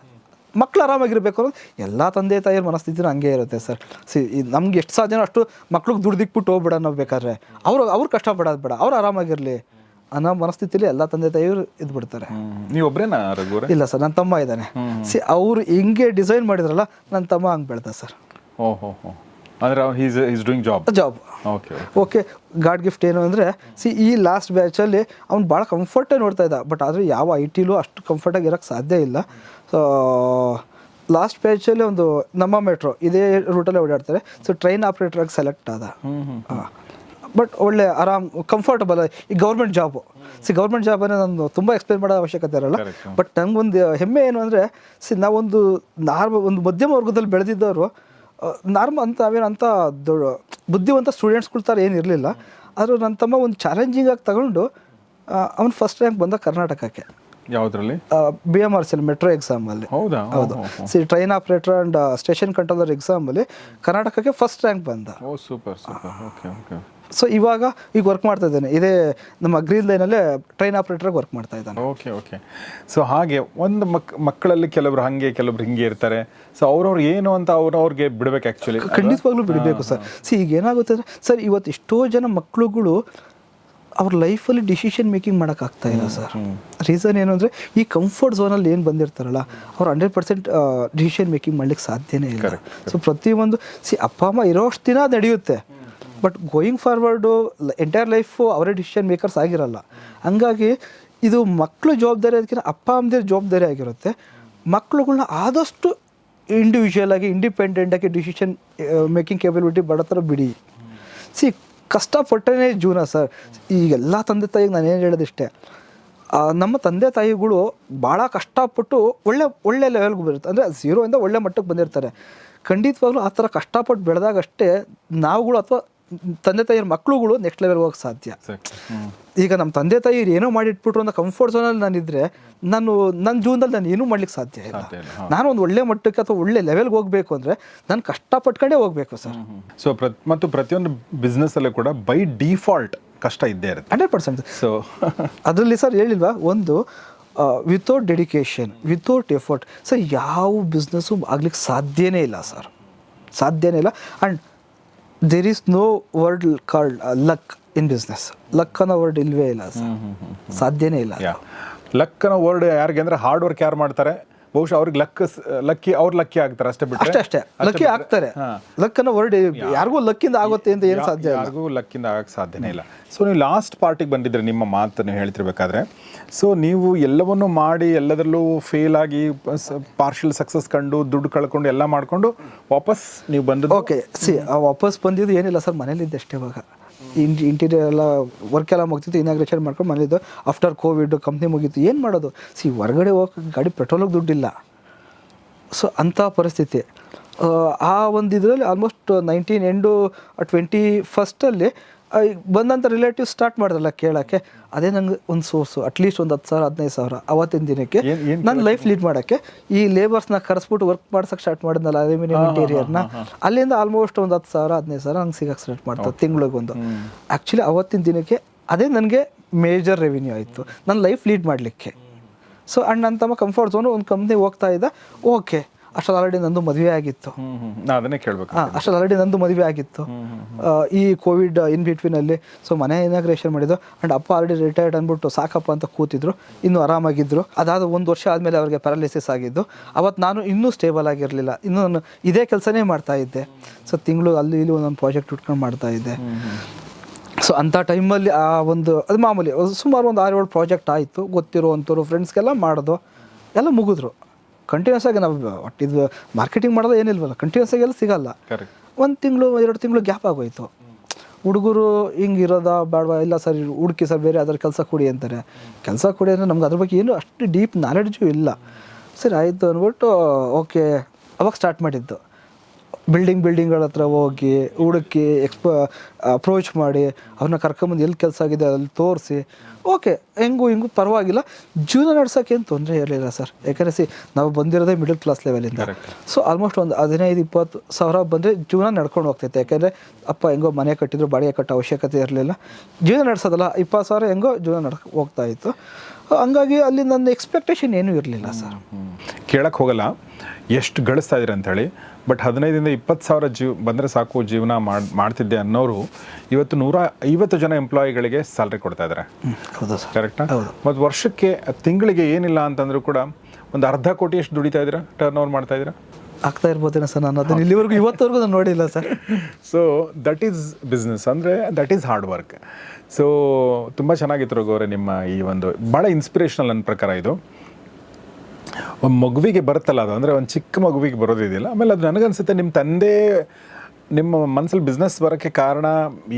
ಮಕ್ಳು ಆರಾಮಾಗಿರ್ಬೇಕು ಅನ್ನೋದು. ಎಲ್ಲ ತಂದೆ ತಾಯಿಯರ ಮನಸ್ಥಿತಿನೂ ಹಂಗೆ ಇರುತ್ತೆ ಸರ್. ಸಿ ನಮ್ಗೆ ಎಷ್ಟು ಸಾಧ್ಯನೋ ಅಷ್ಟು ಮಕ್ಳಿಗೆ ದುಡ್ದಿಕ್ಬಿಟ್ಟು ಹೋಗ್ಬೇಡ ನಾವು ಬೇಕಾದ್ರೆ. ಅವ್ರು ಅವ್ರು ಕಷ್ಟಪಡೋದು ಬೇಡ. ಅವ್ರು ಆರಾಮಾಗಿರಲಿ ಅನ್ನೋ ಮನಸ್ಥಿತಿಲಿ ಎಲ್ಲ ತಂದೆ ತಾಯಿಯವರು ಇದ್ಬಿಡ್ತಾರೆ. ನೀವು ಒಬ್ಬರೇ ಇಲ್ಲ ಸರ್ ನನ್ನ ತಮ್ಮ ಇದ್ದಾನೆ. ಸಿ ಅವರು ಹಿಂಗೆ ಡಿಸೈನ್ ಮಾಡಿದ್ರಲ್ಲ ನನ್ನ ತಮ್ಮ ಹಂಗೆ ಬೆಳ್ದ ಸರ್. ಓಹೋ. ಅಂದ್ರೆ is is doing job job okay okay God gift ಏನು ಅಂದರೆ ಸಿ ಈ ಲಾಸ್ಟ್ ಬ್ಯಾಚಲ್ಲಿ ಅವ್ನು ಭಾಳ ಕಂಫರ್ಟೇ ನೋಡ್ತಾ ಇದ್ದ ಬಟ್ ಆದರೆ ಯಾವ ಐ ಟಿಲೂ ಅಷ್ಟು ಕಂಫರ್ಟಾಗಿ ಇರೋಕ್ಕೆ ಸಾಧ್ಯ ಇಲ್ಲ. ಸೊ ಲಾಸ್ಟ್ ಬ್ಯಾಚಲ್ಲಿ ಒಂದು ನಮ್ಮ ಮೆಟ್ರೋ ಇದೇ ರೂಟಲ್ಲೇ ಓಡಾಡ್ತಾರೆ. ಸೊ ಟ್ರೈನ್ ಆಪ್ರೇಟರಾಗಿ ಸೆಲೆಕ್ಟ್ ಆದ. ಬಟ್ ಒಳ್ಳೆ ಆರಾಮ್ ಕಂಫರ್ಟಬಲ್ ಈ government job see government job ಅನ್ನೋ ನಾನು ತುಂಬ ಎಕ್ಸ್ಪ್ಲೇನ್ ಮಾಡೋ ಅವಶ್ಯಕತೆ ಇರಲ್ಲ. ಬಟ್ ನಂಗೊಂದು ಹೆಮ್ಮೆ ಏನು ಅಂದರೆ ಸಿ ನಾವೊಂದು ನಾರ್ಮಲ್ ಒಂದು ಮಧ್ಯಮ ವರ್ಗದಲ್ಲಿ ಬೆಳೆದಿದ್ದವರು ನಾರ್ಮ ಅಂತ ನಾವೇನು ಅಂತ ದೊಡ್ಡ ಬುದ್ಧಿವಂತ ಸ್ಟೂಡೆಂಟ್ಸ್ಗಳ ಥರ ಏನು ಇರಲಿಲ್ಲ. ಆದರೂ ನನ್ನ ತಮ್ಮ ಒಂದು ಚಾಲೆಂಜಿಂಗಾಗಿ ತಗೊಂಡು ಅವನು ಫಸ್ಟ್ ರ್ಯಾಂಕ್ ಬಂದ ಕರ್ನಾಟಕಕ್ಕೆ. ಯಾವುದ್ರಲ್ಲಿ? B M R C metro ಎಕ್ಸಾಮಲ್ಲಿ ಹೌದಾ? ಹೌದು. C train operator and station controller ಎಕ್ಸಾಮಲ್ಲಿ ಕರ್ನಾಟಕಕ್ಕೆ ಫಸ್ಟ್ ರ್ಯಾಂಕ್ ಬಂದ. ಓ super super okay okay. So ಇವಾಗ ಈಗ ವರ್ಕ್ ಮಾಡ್ತಾ ಇದ್ದಾನೆ. ಇದೇ ನಮ್ಮ ಗ್ರೀನ್ ಲೈನಲ್ಲೇ ಟ್ರೈನ್ ಆಪ್ರೇಟರ್ಗೆ ವರ್ಕ್ ಮಾಡ್ತಾ ಇದ್ದಾನೆ. ಓಕೆ ಓಕೆ ಸೊ ಹಾಗೆ ಒಂದು ಮಕ್ ಮಕ್ಕಳಲ್ಲಿ ಕೆಲವರು ಹಾಗೆ ಕೆಲವರು ಹಿಂಗೆ ಇರ್ತಾರೆ. ಸೊ ಅವ್ರವ್ರು ಏನು ಅಂತ ಅವ್ರು ಅವ್ರಿಗೆ ಬಿಡಬೇಕು ಆ್ಯಕ್ಚುಲಿ ಖಂಡಿತವಾಗ್ಲೂ ಬಿಡಬೇಕು ಸರ್. ಸೊ ಈಗ ಏನಾಗುತ್ತೆ ಅಂದರೆ ಸರ್ ಇವತ್ತು ಎಷ್ಟೋ ಜನ ಮಕ್ಕಳುಗಳು ಅವ್ರ ಲೈಫಲ್ಲಿ ಡಿಸಿಷನ್ ಮೇಕಿಂಗ್ ಮಾಡೋಕ್ಕಾಗ್ತಾ ಇಲ್ಲ ಸರ್. ರೀಸನ್ ಏನು ಅಂದರೆ ಈ ಕಂಫರ್ಟ್ ಝೋನಲ್ಲಿ ಏನು ಬಂದಿರ್ತಾರಲ್ಲ ಅವ್ರು ಹಂಡ್ರೆಡ್ ಪರ್ಸೆಂಟ್ ಡಿಸಿಷನ್ ಮೇಕಿಂಗ್ ಮಾಡ್ಲಿಕ್ಕೆ ಸಾಧ್ಯನೇ ಇಲ್ಲ. ಸೊ ಪ್ರತಿಯೊಂದು ಸಿ ಅಪ್ಪ ಅಮ್ಮ ಇರೋಷ್ಟು ದಿನ ನಡೆಯುತ್ತೆ. But going forward entire life ಅವರೇ ಡಿಸಿಷನ್ ಮೇಕರ್ಸ್ ಆಗಿರಲ್ಲ. ಹಂಗಾಗಿ ಇದು ಮಕ್ಕಳು ಜವಾಬ್ದಾರಿ ಅದಕ್ಕಿಂತ ಅಪ್ಪ ಅಮ್ಮದೇ ಜವಾಬ್ದಾರಿ ಆಗಿರುತ್ತೆ. ಮಕ್ಕಳುಗಳನ್ನ ಆದಷ್ಟು ಇಂಡಿವಿಜುವಲ್ ಆಗಿ ಇಂಡಿಪೆಂಡೆಂಟ್ ಆಗಿ ಡಿಸಿಷನ್ ಮೇಕಿಂಗ್ ಕೆಪಬಿಲಿಟಿ ಬಡತರ ಬಿಡಿ. ಸಿ ಕಷ್ಟಪಟ್ಟನೇ ಜೀವನ ಸರ್. ಈಗೆಲ್ಲ ತಂದೆ ತಾಯಿಗೆ ನಾನು ಏನು ಹೇಳೋದಿಷ್ಟೇ ನಮ್ಮ ತಂದೆ ತಾಯಿಗಳು ಭಾಳ ಕಷ್ಟಪಟ್ಟು ಒಳ್ಳೆ ಒಳ್ಳೆ ಲೆವೆಲ್ಗೆ ಬರುತ್ತೆ ಅಂದರೆ ಝೀರೋಯಿಂದ ಒಳ್ಳೆ ಮಟ್ಟಕ್ಕೆ ಬಂದಿರ್ತಾರೆ. ಖಂಡಿತವಾಗ್ಲೂ ಆ ಥರ ಕಷ್ಟಪಟ್ಟು ಬೆಳೆದಾಗಷ್ಟೇ ನಾವುಗಳು ಅಥವಾ ತಂದೆ ತಾಯಿಯರ ಮಕ್ಕಳುಗಳು ನೆಕ್ಸ್ಟ್ ಲೆವೆಲ್ ಹೋಗಕ್ಕೆ ಸಾಧ್ಯ. ಈಗ ನಮ್ಮ ತಂದೆ ತಾಯಿ ಏನೋ ಮಾಡಿಟ್ಬಿಟ್ರು ಅಂತ ಕಂಫರ್ಟ್ ಝೋನಲ್ಲಿ ನಾನಿದ್ರೆ ನಾನು ನನ್ನ ಜೀವನದಲ್ಲಿ ನಾನು ಏನೂ ಮಾಡ್ಲಿಕ್ಕೆ ಸಾಧ್ಯ ಇಲ್ಲ. ನಾನು ಒಂದು ಒಳ್ಳೆ ಮಟ್ಟಕ್ಕೆ ಅಥವಾ ಒಳ್ಳೆ ಲೆವೆಲ್ಗೆ ಹೋಗಬೇಕು ಅಂದರೆ ನಾನು ಕಷ್ಟಪಟ್ಕೊಂಡೇ ಹೋಗಬೇಕು ಸರ್. ಸೊ ಪ್ರ ಮತ್ತು ಪ್ರತಿಯೊಂದು business ಅಲ್ಲೂ ಕೂಡ ಬೈ ಡಿಫಾಲ್ಟ್ ಕಷ್ಟ ಇದ್ದೇ ಇರುತ್ತೆ. ಹಂಡ್ರೆಡ್ ಪರ್ಸೆಂಟ್ ಸೊ ಅದರಲ್ಲಿ ಸರ್ ಹೇಳಿಲ್ವಾ? ಒಂದು without dedication without effort sir ಯಾವ ಬಿಸ್ನೆಸ್ಸು ಆಗ್ಲಿಕ್ಕೆ ಸಾಧ್ಯನೇ ಇಲ್ಲ ಸರ್. ಸಾಧ್ಯನೇ ಇಲ್ಲ. And there is no word called luck in business luck ಅನ್ನೋ ವರ್ಡ್ ಇಲ್ವೇ ಇಲ್ಲ ಸರ್ ಸಾಧ್ಯನೇ ಇಲ್ಲ. ಲಕ್ ಅನ್ನೋ ವರ್ಡ್ ಯಾರಿಗೆ ಅಂದ್ರೆ ಹಾರ್ಡ್ ವರ್ಕ್ ಯಾರು ಮಾಡ್ತಾರೆ? ಬಹುಶಃ ಅವ್ರಿಗೆ ಲಕ್ ಲಕ್ಕಿ ಅವ್ರ ಲಕ್ಕಿ ಆಗ್ತಾರೆ ಅಷ್ಟೇ ಬಿಟ್ಟು ಅಷ್ಟೇ ಅಷ್ಟೇ. ಲಕ್ಕಿ ಆಗ್ತಾರೆ. ಲಕ್ ಅನ್ನೋ ವರ್ಡ್ ಯಾರಿಗೂ ಲಕ್ಕಿಂದ ಆಗುತ್ತೆ ಅಂತ ಏನು ಸಾಧ್ಯ ಯಾರಿಗೂ ಲಕ್ಕಿಂದ ಆಗಕ್ಕೆ ಸಾಧ್ಯನೇ ಇಲ್ಲ. ಸೊ ನೀವು ಲಾಸ್ಟ್ ಪಾರ್ಟಿಗೆ ಬಂದಿದ್ರೆ ನಿಮ್ಮ ಮಾತನ್ನು ನೀವು ಹೇಳ್ತಿರ್ಬೇಕಾದ್ರೆ ಸೊ ನೀವು ಎಲ್ಲವನ್ನೂ ಮಾಡಿ ಎಲ್ಲದರಲ್ಲೂ ಫೇಲ್ ಆಗಿ ಪಾರ್ಷಲ್ ಸಕ್ಸಸ್ ಕಂಡು ದುಡ್ಡು ಕಳ್ಕೊಂಡು ಎಲ್ಲ ಮಾಡ್ಕೊಂಡು ವಾಪಸ್ ನೀವು ಬಂದದ್ದು? ಓಕೆ ಸಿ ವಾಪಸ್ ಬಂದಿದ್ದು ಏನಿಲ್ಲ ಸರ್ ಮನೇಲಿದ್ದೆ ಅಷ್ಟೇ ಇವಾಗ. ಇಂಟೀರಿಯರ್ ಎಲ್ಲ ವರ್ಕ್ ಎಲ್ಲ ಮುಗ್ತಿತ್ತು ಇನಾಗ್ರೇಷನ್ ಮಾಡ್ಕೊಂಡು ಮನೇಲಿದ್ದು. ಆಫ್ಟರ್ ಕೋವಿಡ್ ಕಂಪ್ನಿ ಮುಗೀತು. ಏನು ಮಾಡೋದು? ಸಿ ಹೊರಗಡೆ ಹೋಗಿ ಗಾಡಿ ಪೆಟ್ರೋಲಿಗೆ ದುಡ್ಡಿಲ್ಲ. ಸೊ ಅಂಥ ಪರಿಸ್ಥಿತಿ. ಆ, ಒಂದು ಇದರಲ್ಲಿ ಆಲ್ಮೋಸ್ಟ್ ನೈನ್ಟೀನ್ ಎಂಡು ಟ್ವೆಂಟಿ ಫಸ್ಟಲ್ಲಿ ಬಂದಂಥ ರಿಲೇಟಿವ್ಸ್ ಸ್ಟಾರ್ಟ್ ಮಾಡಿದ್ರಲ್ಲ ಕೇಳೋಕ್ಕೆ? ಅದೇ ನಂಗೆ ಒಂದು ಸೋರ್ಸು ಅಟ್ಲೀಸ್ಟ್ ಒಂದು ಹತ್ತು ಸಾವಿರ ಹದಿನೈದು ಸಾವಿರ ಅವತ್ತಿನ ದಿನಕ್ಕೆ. ನನ್ನ ಲೈಫ್ ಲೀಡ್ ಮಾಡೋಕ್ಕೆ. ಈ ಲೇಬರ್ಸ್ನ ಕರೆಸ್ಬಿಟ್ಟು ವರ್ಕ್ ಮಾಡ್ಸಕ್ಕೆ ಸ್ಟಾರ್ಟ್ ಮಾಡಿದ್ನಲ್ಲ ಅಲ್ಯೂಮಿನಿಯಂ ಇಂಟೀರಿಯರ್ನ ಅಲ್ಲಿಂದ ಆಲ್ಮೋಸ್ಟ್ ಒಂದು ಹತ್ತು ಸಾವಿರ ಹದಿನೈದು ಸಾವಿರ ನಂಗೆ ಸಿಗಕ್ಕೆ ಸ್ಟಾರ್ಟ್ ಮಾಡ್ತಾರೆ ತಿಂಗಳಿಗೊಂದು ಆ್ಯಕ್ಚುಲಿ ಅವತ್ತಿನ ದಿನಕ್ಕೆ ಅದೇ ನನಗೆ ಮೇಜರ್ ರೆವಿನ್ಯೂ ಆಯಿತು. ನನ್ನ ಲೈಫ್ ಲೀಡ್ ಮಾಡಲಿಕ್ಕೆ. ಸೊ ಆ್ಯಂಡ್ ನನ್ನ ತಮ್ಮ ಕಂಫರ್ಟ್ ಝೋನು ಒಂದು ಕಂಪ್ನಿ ಹೋಗ್ತಾ ಇದ್ದ ಓಕೆ ಅಷ್ಟರಲ್ಲಿ ಆಲ್ರೆಡಿ ನಂದು ಮದುವೆ ಆಗಿತ್ತು. ಅದನ್ನೇ ಕೇಳ್ಬೇಕು ಅಷ್ಟರಲ್ಲಿ ಆಲ್ರೆಡಿ ನಂದು ಮದುವೆ ಆಗಿತ್ತು. ಈ ಕೋವಿಡ್ ಇನ್ ಬಿಟ್ವೀನಲ್ಲಿ ಸೊ ಮನೆ ಇನಾಗ್ರೇಷನ್ ಮಾಡಿದ್ರು ಆ್ಯಂಡ್ ಅಪ್ಪ ಆಲ್ರೆಡಿ ರಿಟೈರ್ಡ್ ಅಂದ್ಬಿಟ್ಟು ಸಾಕಪ್ಪ ಅಂತ ಕೂತಿದ್ರು ಇನ್ನೂ ಆರಾಮಾಗಿದ್ರು. ಅದಾದ ಒಂದು ವರ್ಷ ಆದಮೇಲೆ ಅವ್ರಿಗೆ ಪ್ಯಾರಾಲಿಸಿಸ್ ಆಗಿದ್ದು. ಅವತ್ತು ನಾನು ಇನ್ನೂ ಸ್ಟೇಬಲ್ ಆಗಿರಲಿಲ್ಲ. ಇನ್ನೂ ನಾನು ಇದೇ ಕೆಲಸನೇ ಮಾಡ್ತಾ ಇದ್ದೆ. ಸೊ ತಿಂಗಳು ಅಲ್ಲಿ ಇಲ್ಲಿ ಒಂದೊಂದು ಪ್ರಾಜೆಕ್ಟ್ ಉಟ್ಕೊಂಡು ಮಾಡ್ತಾ ಇದ್ದೆ. ಸೊ ಅಂಥ ಟೈಮಲ್ಲಿ ಆ ಒಂದು ಅದು ಮಾಮೂಲಿ ಸುಮಾರು ಒಂದು ಆರು ಏಳು ಪ್ರಾಜೆಕ್ಟ್ ಆಯಿತು. ಗೊತ್ತಿರೋ ಅಂಥವ್ರು ಫ್ರೆಂಡ್ಸ್ಗೆಲ್ಲ ಮಾಡಿದ್ರು ಎಲ್ಲ ಮುಗಿದ್ರು. ಕಂಟಿನ್ಯೂಸ್ ಆಗಿ ನಾವು ಒಟ್ಟು ಇದು ಮಾರ್ಕೆಟಿಂಗ್ ಮಾಡೋದು ಏನಿಲ್ವಲ್ಲ ಕಂಟಿನ್ಯೂಸ್ ಆಗಿ ಎಲ್ಲ ಸಿಗಲ್ಲ. ಒಂದು ತಿಂಗಳು ಎರಡು ತಿಂಗಳು ಗ್ಯಾಪ್ ಆಗೋಯ್ತು. ಹುಡುಗರು ಹಿಂಗೆ ಇರೋದ ಬೇಡವಾ ಇಲ್ಲ ಸರ್ ಹುಡುಕಿ ಸರ್ ಬೇರೆ ಅದ್ರ ಕೆಲಸ ಕೊಡಿ ಅಂತಾರೆ. ಕೆಲಸ ಕೊಡಿ ಅಂದರೆ ನಮ್ಗೆ ಅದ್ರ ಬಗ್ಗೆ ಏನು ಅಷ್ಟು ಡೀಪ್ ನಾಲೆಡ್ಜು ಇಲ್ಲ. ಸರಿ ಆಯಿತು ಅಂದ್ಬಿಟ್ಟು ಓಕೆ ಅವಾಗ ಸ್ಟಾರ್ಟ್ ಮಾಡಿದ್ದು. ಬಿಲ್ಡಿಂಗ್ ಬಿಲ್ಡಿಂಗ್ಗಳ ಹತ್ರ ಹೋಗಿ ಹುಡುಕಿ ಎಕ್ಸ್ಪ ಅಪ್ರೋಚ್ ಮಾಡಿ ಅವ್ರನ್ನ ಕರ್ಕೊಂಬಂದು ಎಲ್ಲಿ ಕೆಲಸ ಆಗಿದೆ ಅಲ್ಲಿ ತೋರಿಸಿ ಓಕೆ ಹೆಂಗೂ ಹಿಂಗೂ ಪರವಾಗಿಲ್ಲ. ಜೀವನ ನಡ್ಸೋಕೆ ಏನು ತೊಂದರೆ ಇರಲಿಲ್ಲ ಸರ್ ಯಾಕಂದರೆ ಸಿ ನಾವು ಬಂದಿರೋದೇ ಮಿಡಲ್ ಕ್ಲಾಸ್ ಲೆವೆಲಿಂದ ಸೊ ಆಲ್ಮೋಸ್ಟ್ ಒಂದು ಹದಿನೈದು ಇಪ್ಪತ್ತು ಸಾವಿರ ಬಂದರೆ ಜೀವನ ನಡ್ಕೊಂಡು ಹೋಗ್ತೈತೆ. ಯಾಕೆಂದರೆ ಅಪ್ಪ ಹೆಂಗೋ ಮನೆ ಕಟ್ಟಿದ್ರು ಬಾಡಿಗೆ ಕಟ್ಟೋ ಅವಶ್ಯಕತೆ ಇರಲಿಲ್ಲ. ಜೀವನ ನಡೆಸೋದಲ್ಲ ಇಪ್ಪತ್ತು ಸಾವಿರ ಹೆಂಗೋ ಜೀವನ ನಡ್ಕ ಹೋಗ್ತಾ ಇತ್ತು ಹಂಗಾಗಿ ಅಲ್ಲಿ ನನ್ನ ಎಕ್ಸ್ಪೆಕ್ಟೇಷನ್ ಏನೂ ಇರಲಿಲ್ಲ ಸರ್ ಕೇಳಕ್ಕೆ ಹೋಗಲ್ಲ. ಎಷ್ಟು ಗಳಿಸ್ತಾ ಇದ್ದೀರಿ ಅಂಥೇಳಿ? ಬಟ್ ಹದಿನೈದರಿಂದ ಇಪ್ಪತ್ತು ಸಾವಿರ ಜೀವ ಬಂದರೆ ಸಾಕು ಜೀವನ ಮಾಡಿ ಮಾಡ್ತಿದ್ದೆ ಅನ್ನೋರು ಇವತ್ತು ನೂರ ಐವತ್ತು ಜನ ಎಂಪ್ಲಾಯಿಗಳಿಗೆ ಸ್ಯಾಲ್ರಿ ಕೊಡ್ತಾ ಇದ್ದಾರೆ ಹೌದು ಸರ್? ಕರೆಕ್ಟಾ ಮತ್ತು ವರ್ಷಕ್ಕೆ ತಿಂಗಳಿಗೆ ಏನಿಲ್ಲ ಅಂತಂದ್ರೂ ಕೂಡ ಒಂದು ಅರ್ಧ ಕೋಟಿ ಎಷ್ಟು ದುಡಿತಾ ಇದ್ದೀರಾ? ಟರ್ನ್ ಓವರ್ ಮಾಡ್ತಾ ಇದ್ದೀರಾ? ಆಗ್ತಾ ಇರ್ಬೋದೇನೋ ಸರ್ ನಾನು ಅದನ್ನು ಇಲ್ಲಿವರೆಗೂ ಇವತ್ತವರೆಗೂ ನಾನು ನೋಡಿಲ್ಲ sir. So that is business ಅಂದರೆ that is hard work so ತುಂಬ ಚೆನ್ನಾಗಿತ್ತು ರಘು ಅವರೇ ನಿಮ್ಮ ಈ ಒಂದು ಭಾಳ ಇನ್ಸ್ಪಿರೇಷನಲ್ ನನ್ನ ಪ್ರಕಾರ ಇದು. ಒಂದು ಮಗುವಿಗೆ ಬರುತ್ತಲ್ಲ ಅದು? ಅಂದರೆ ಒಂದು ಚಿಕ್ಕ ಮಗುವಿಗೆ ಬರೋದಿದೆಯಲ್ಲ ಆಮೇಲೆ ಅದು ನನಗನ್ಸುತ್ತೆ ನಿಮ್ಮ ತಂದೆ ನಿಮ್ಮ ಮನಸ್ಸಲ್ಲಿ ಬಿಸ್ನೆಸ್ ಬರೋಕ್ಕೆ ಕಾರಣ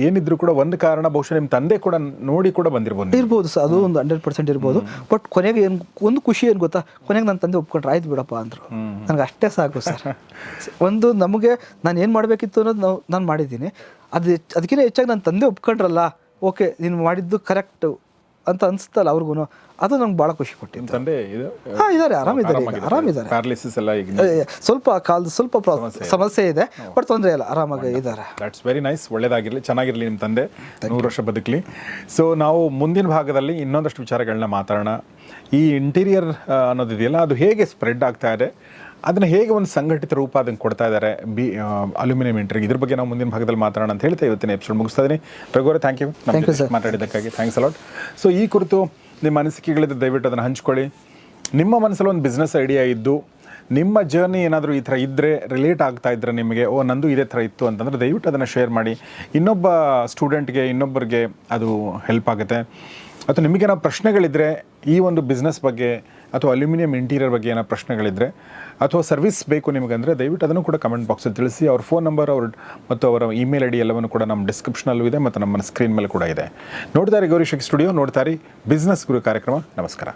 ಏನಿದ್ರು ಕೂಡ ಒಂದು ಕಾರಣ ಬಹುಶಃ ನಿಮ್ಮ ತಂದೆ ಕೂಡ ನೋಡಿ ಕೂಡ ಬಂದಿರ್ಬೋದು. ಇರ್ಬೋದು ಸರ್ ಅದು ಒಂದು ಹಂಡ್ರೆಡ್ ಪರ್ಸೆಂಟ್ ಇರ್ಬೋದು. ಬಟ್ ಕೊನೆಗೆ ಏನು ಒಂದು ಖುಷಿ ಏನು ಗೊತ್ತಾ? ಕೊನೆಗೆ ನನ್ನ ತಂದೆ ಒಪ್ಕೊಂಡ್ರೆ ಆಯ್ತು ಬಿಡಪ್ಪ ಅಂದರು. ನನಗೆ ಅಷ್ಟೇ ಸಾಕು ಸರ್. ಒಂದು ನಮಗೆ ನಾನು ಏನು ಮಾಡಬೇಕಿತ್ತು ಅನ್ನೋದು ನಾವು ನಾನು ಮಾಡಿದ್ದೀನಿ. ಅದು ಅದಕ್ಕಿಂತ ಹೆಚ್ಚಾಗಿ ನನ್ನ ತಂದೆ ಒಪ್ಕೊಂಡ್ರಲ್ಲ ಓಕೆ ನೀನು ಮಾಡಿದ್ದು ಕರೆಕ್ಟು ಅಂತ ಅನಿಸ್ತಲ್ಲ ಅವ್ರಿಗೂ ಅದು ನಂಗೆ ಭಾಳ ಖುಷಿ ಕೊಟ್ಟಿದ್ದು ತಂದೆ ಇದು? ಹಾಂ ಇದ್ದಾರೆ ಆರಾಮಿದ್ದಾರೆ ಈಗ ಆರಾಮಿದ್ದಾರೆ ಪ್ಯಾರಲಿಸಿಸ್ ಎಲ್ಲ ಈಗ ಸ್ವಲ್ಪ ಕಾಲದ ಸ್ವಲ್ಪ ಸಮಸ್ಯೆ ಇದೆ. ಬಟ್ ತೊಂದರೆ ಇಲ್ಲ ಆರಾಮಾಗಿ ಇದ್ದಾರೆ ದಟ್ಸ್ ವೆರಿ ನೈಸ್ ಒಳ್ಳೇದಾಗಿರಲಿ ಚೆನ್ನಾಗಿರಲಿ ನಿಮ್ಮ ತಂದೆ. ನೂರು ವರ್ಷ ಬದುಕಲಿ. ಸೊ ನಾವು ಮುಂದಿನ ಭಾಗದಲ್ಲಿ ಇನ್ನೊಂದಷ್ಟು ವಿಚಾರಗಳನ್ನ ಮಾತಾಡೋಣ. ಈ ಇಂಟೀರಿಯರ್ ಅನ್ನೋದಿದೆಯಲ್ಲ ಅದು ಹೇಗೆ ಸ್ಪ್ರೆಡ್ ಆಗ್ತಾ ಇದೆ? ಅದನ್ನ ಹೇಗೆ ಒಂದು ಸಂಘಟಿತ ರೂಪ ಅದನ್ನು ಕೊಡ್ತಾ ಇದ್ದಾರೆ? ಬಿ ಅಲ್ಯೂಮಿನಿಯಂ ಇಂಟ್ರಿಗೆ ಇದ್ರ ಬಗ್ಗೆ ನಾವು ಮುಂದಿನ ಭಾಗದಲ್ಲಿ ಮಾತಾಡೋಣ ಅಂತ ಹೇಳ್ತಾ ಇವತ್ತಿನ ಎಪಿಸೋಡ್ ಮುಗಿಸ್ತಾ ಇದ್ದೀನಿ ರಘುವರೆ ಥ್ಯಾಂಕ್ ಯು. ಮಾತಾಡಿದ್ದಕ್ಕಾಗಿ ಥ್ಯಾಂಕ್ಸ್ ಅಲಾಟ್ ಸೊ ಈ ಕುರಿತು ನಿಮ್ಮ ಅನಿಸಿಕೆಗಳಿದ್ದು ದಯವಿಟ್ಟು ಅದನ್ನು ಹಂಚ್ಕೊಳ್ಳಿ. ನಿಮ್ಮ ಮನಸ್ಸಲ್ಲಿ ಒಂದು ಬಿಸ್ನೆಸ್ ಐಡಿಯಾ ಇದ್ದು ನಿಮ್ಮ ಜರ್ನಿ ಏನಾದರೂ ಈ ಥರ ಇದ್ದರೆ ರಿಲೇಟ್ ಆಗ್ತಾ ಇದ್ದರೆ ನಿಮಗೆ ಓ ನಂದು ಇದೇ ಥರ ಇತ್ತು ಅಂತಂದರೆ ದಯವಿಟ್ಟು ಅದನ್ನು ಶೇರ್ ಮಾಡಿ. ಇನ್ನೊಬ್ಬ ಸ್ಟೂಡೆಂಟ್ಗೆ ಇನ್ನೊಬ್ಬರಿಗೆ ಅದು ಹೆಲ್ಪ್ ಆಗುತ್ತೆ. ಅಥವಾ ನಿಮಗೇನೋ ಪ್ರಶ್ನೆಗಳಿದ್ದರೆ ಈ ಒಂದು ಬಿಸ್ನೆಸ್ ಬಗ್ಗೆ ಅಥವಾ ಅಲ್ಯೂಮಿನಿಯಂ ಇಂಟೀರಿಯರ್ ಬಗ್ಗೆ ಏನೋ ಪ್ರಶ್ನೆಗಳಿದ್ದರೆ ಅಥವಾ ಸರ್ವಿಸ್ ಬೇಕು ನಿಮಗಂದರೆ ದಯವಿಟ್ಟು ಅದನ್ನು ಕೂಡ ಕಮೆಂಟ್ ಬಾಕ್ಸಲ್ಲಿ ತಿಳಿಸಿ. ಅವ್ರ ಫೋನ್ ನಂಬರ್, ಅವ್ರ ಮತ್ತು ಅವರ ಇಮೇಲ್ ಐ ಡಿ ಎಲ್ಲವನ್ನು ಕೂಡ ನಮ್ಮ ಡಿಸ್ಕ್ರಿಪ್ಷನಲ್ಲೂ ಇದೆ ಮತ್ತು ನಮ್ಮ ಸ್ಕ್ರೀನ್ ಮೇಲೆ ಕೂಡ ಇದೆ. ನೋಡ್ತಾರೆ ಗೌರಿ ಶೆಕ್ ಸ್ಟುಡಿಯೋ ನೋಡ್ತಾರೆ ಬಿಸ್ನೆಸ್ ಗುರು ಕಾರ್ಯಕ್ರಮ. ನಮಸ್ಕಾರ.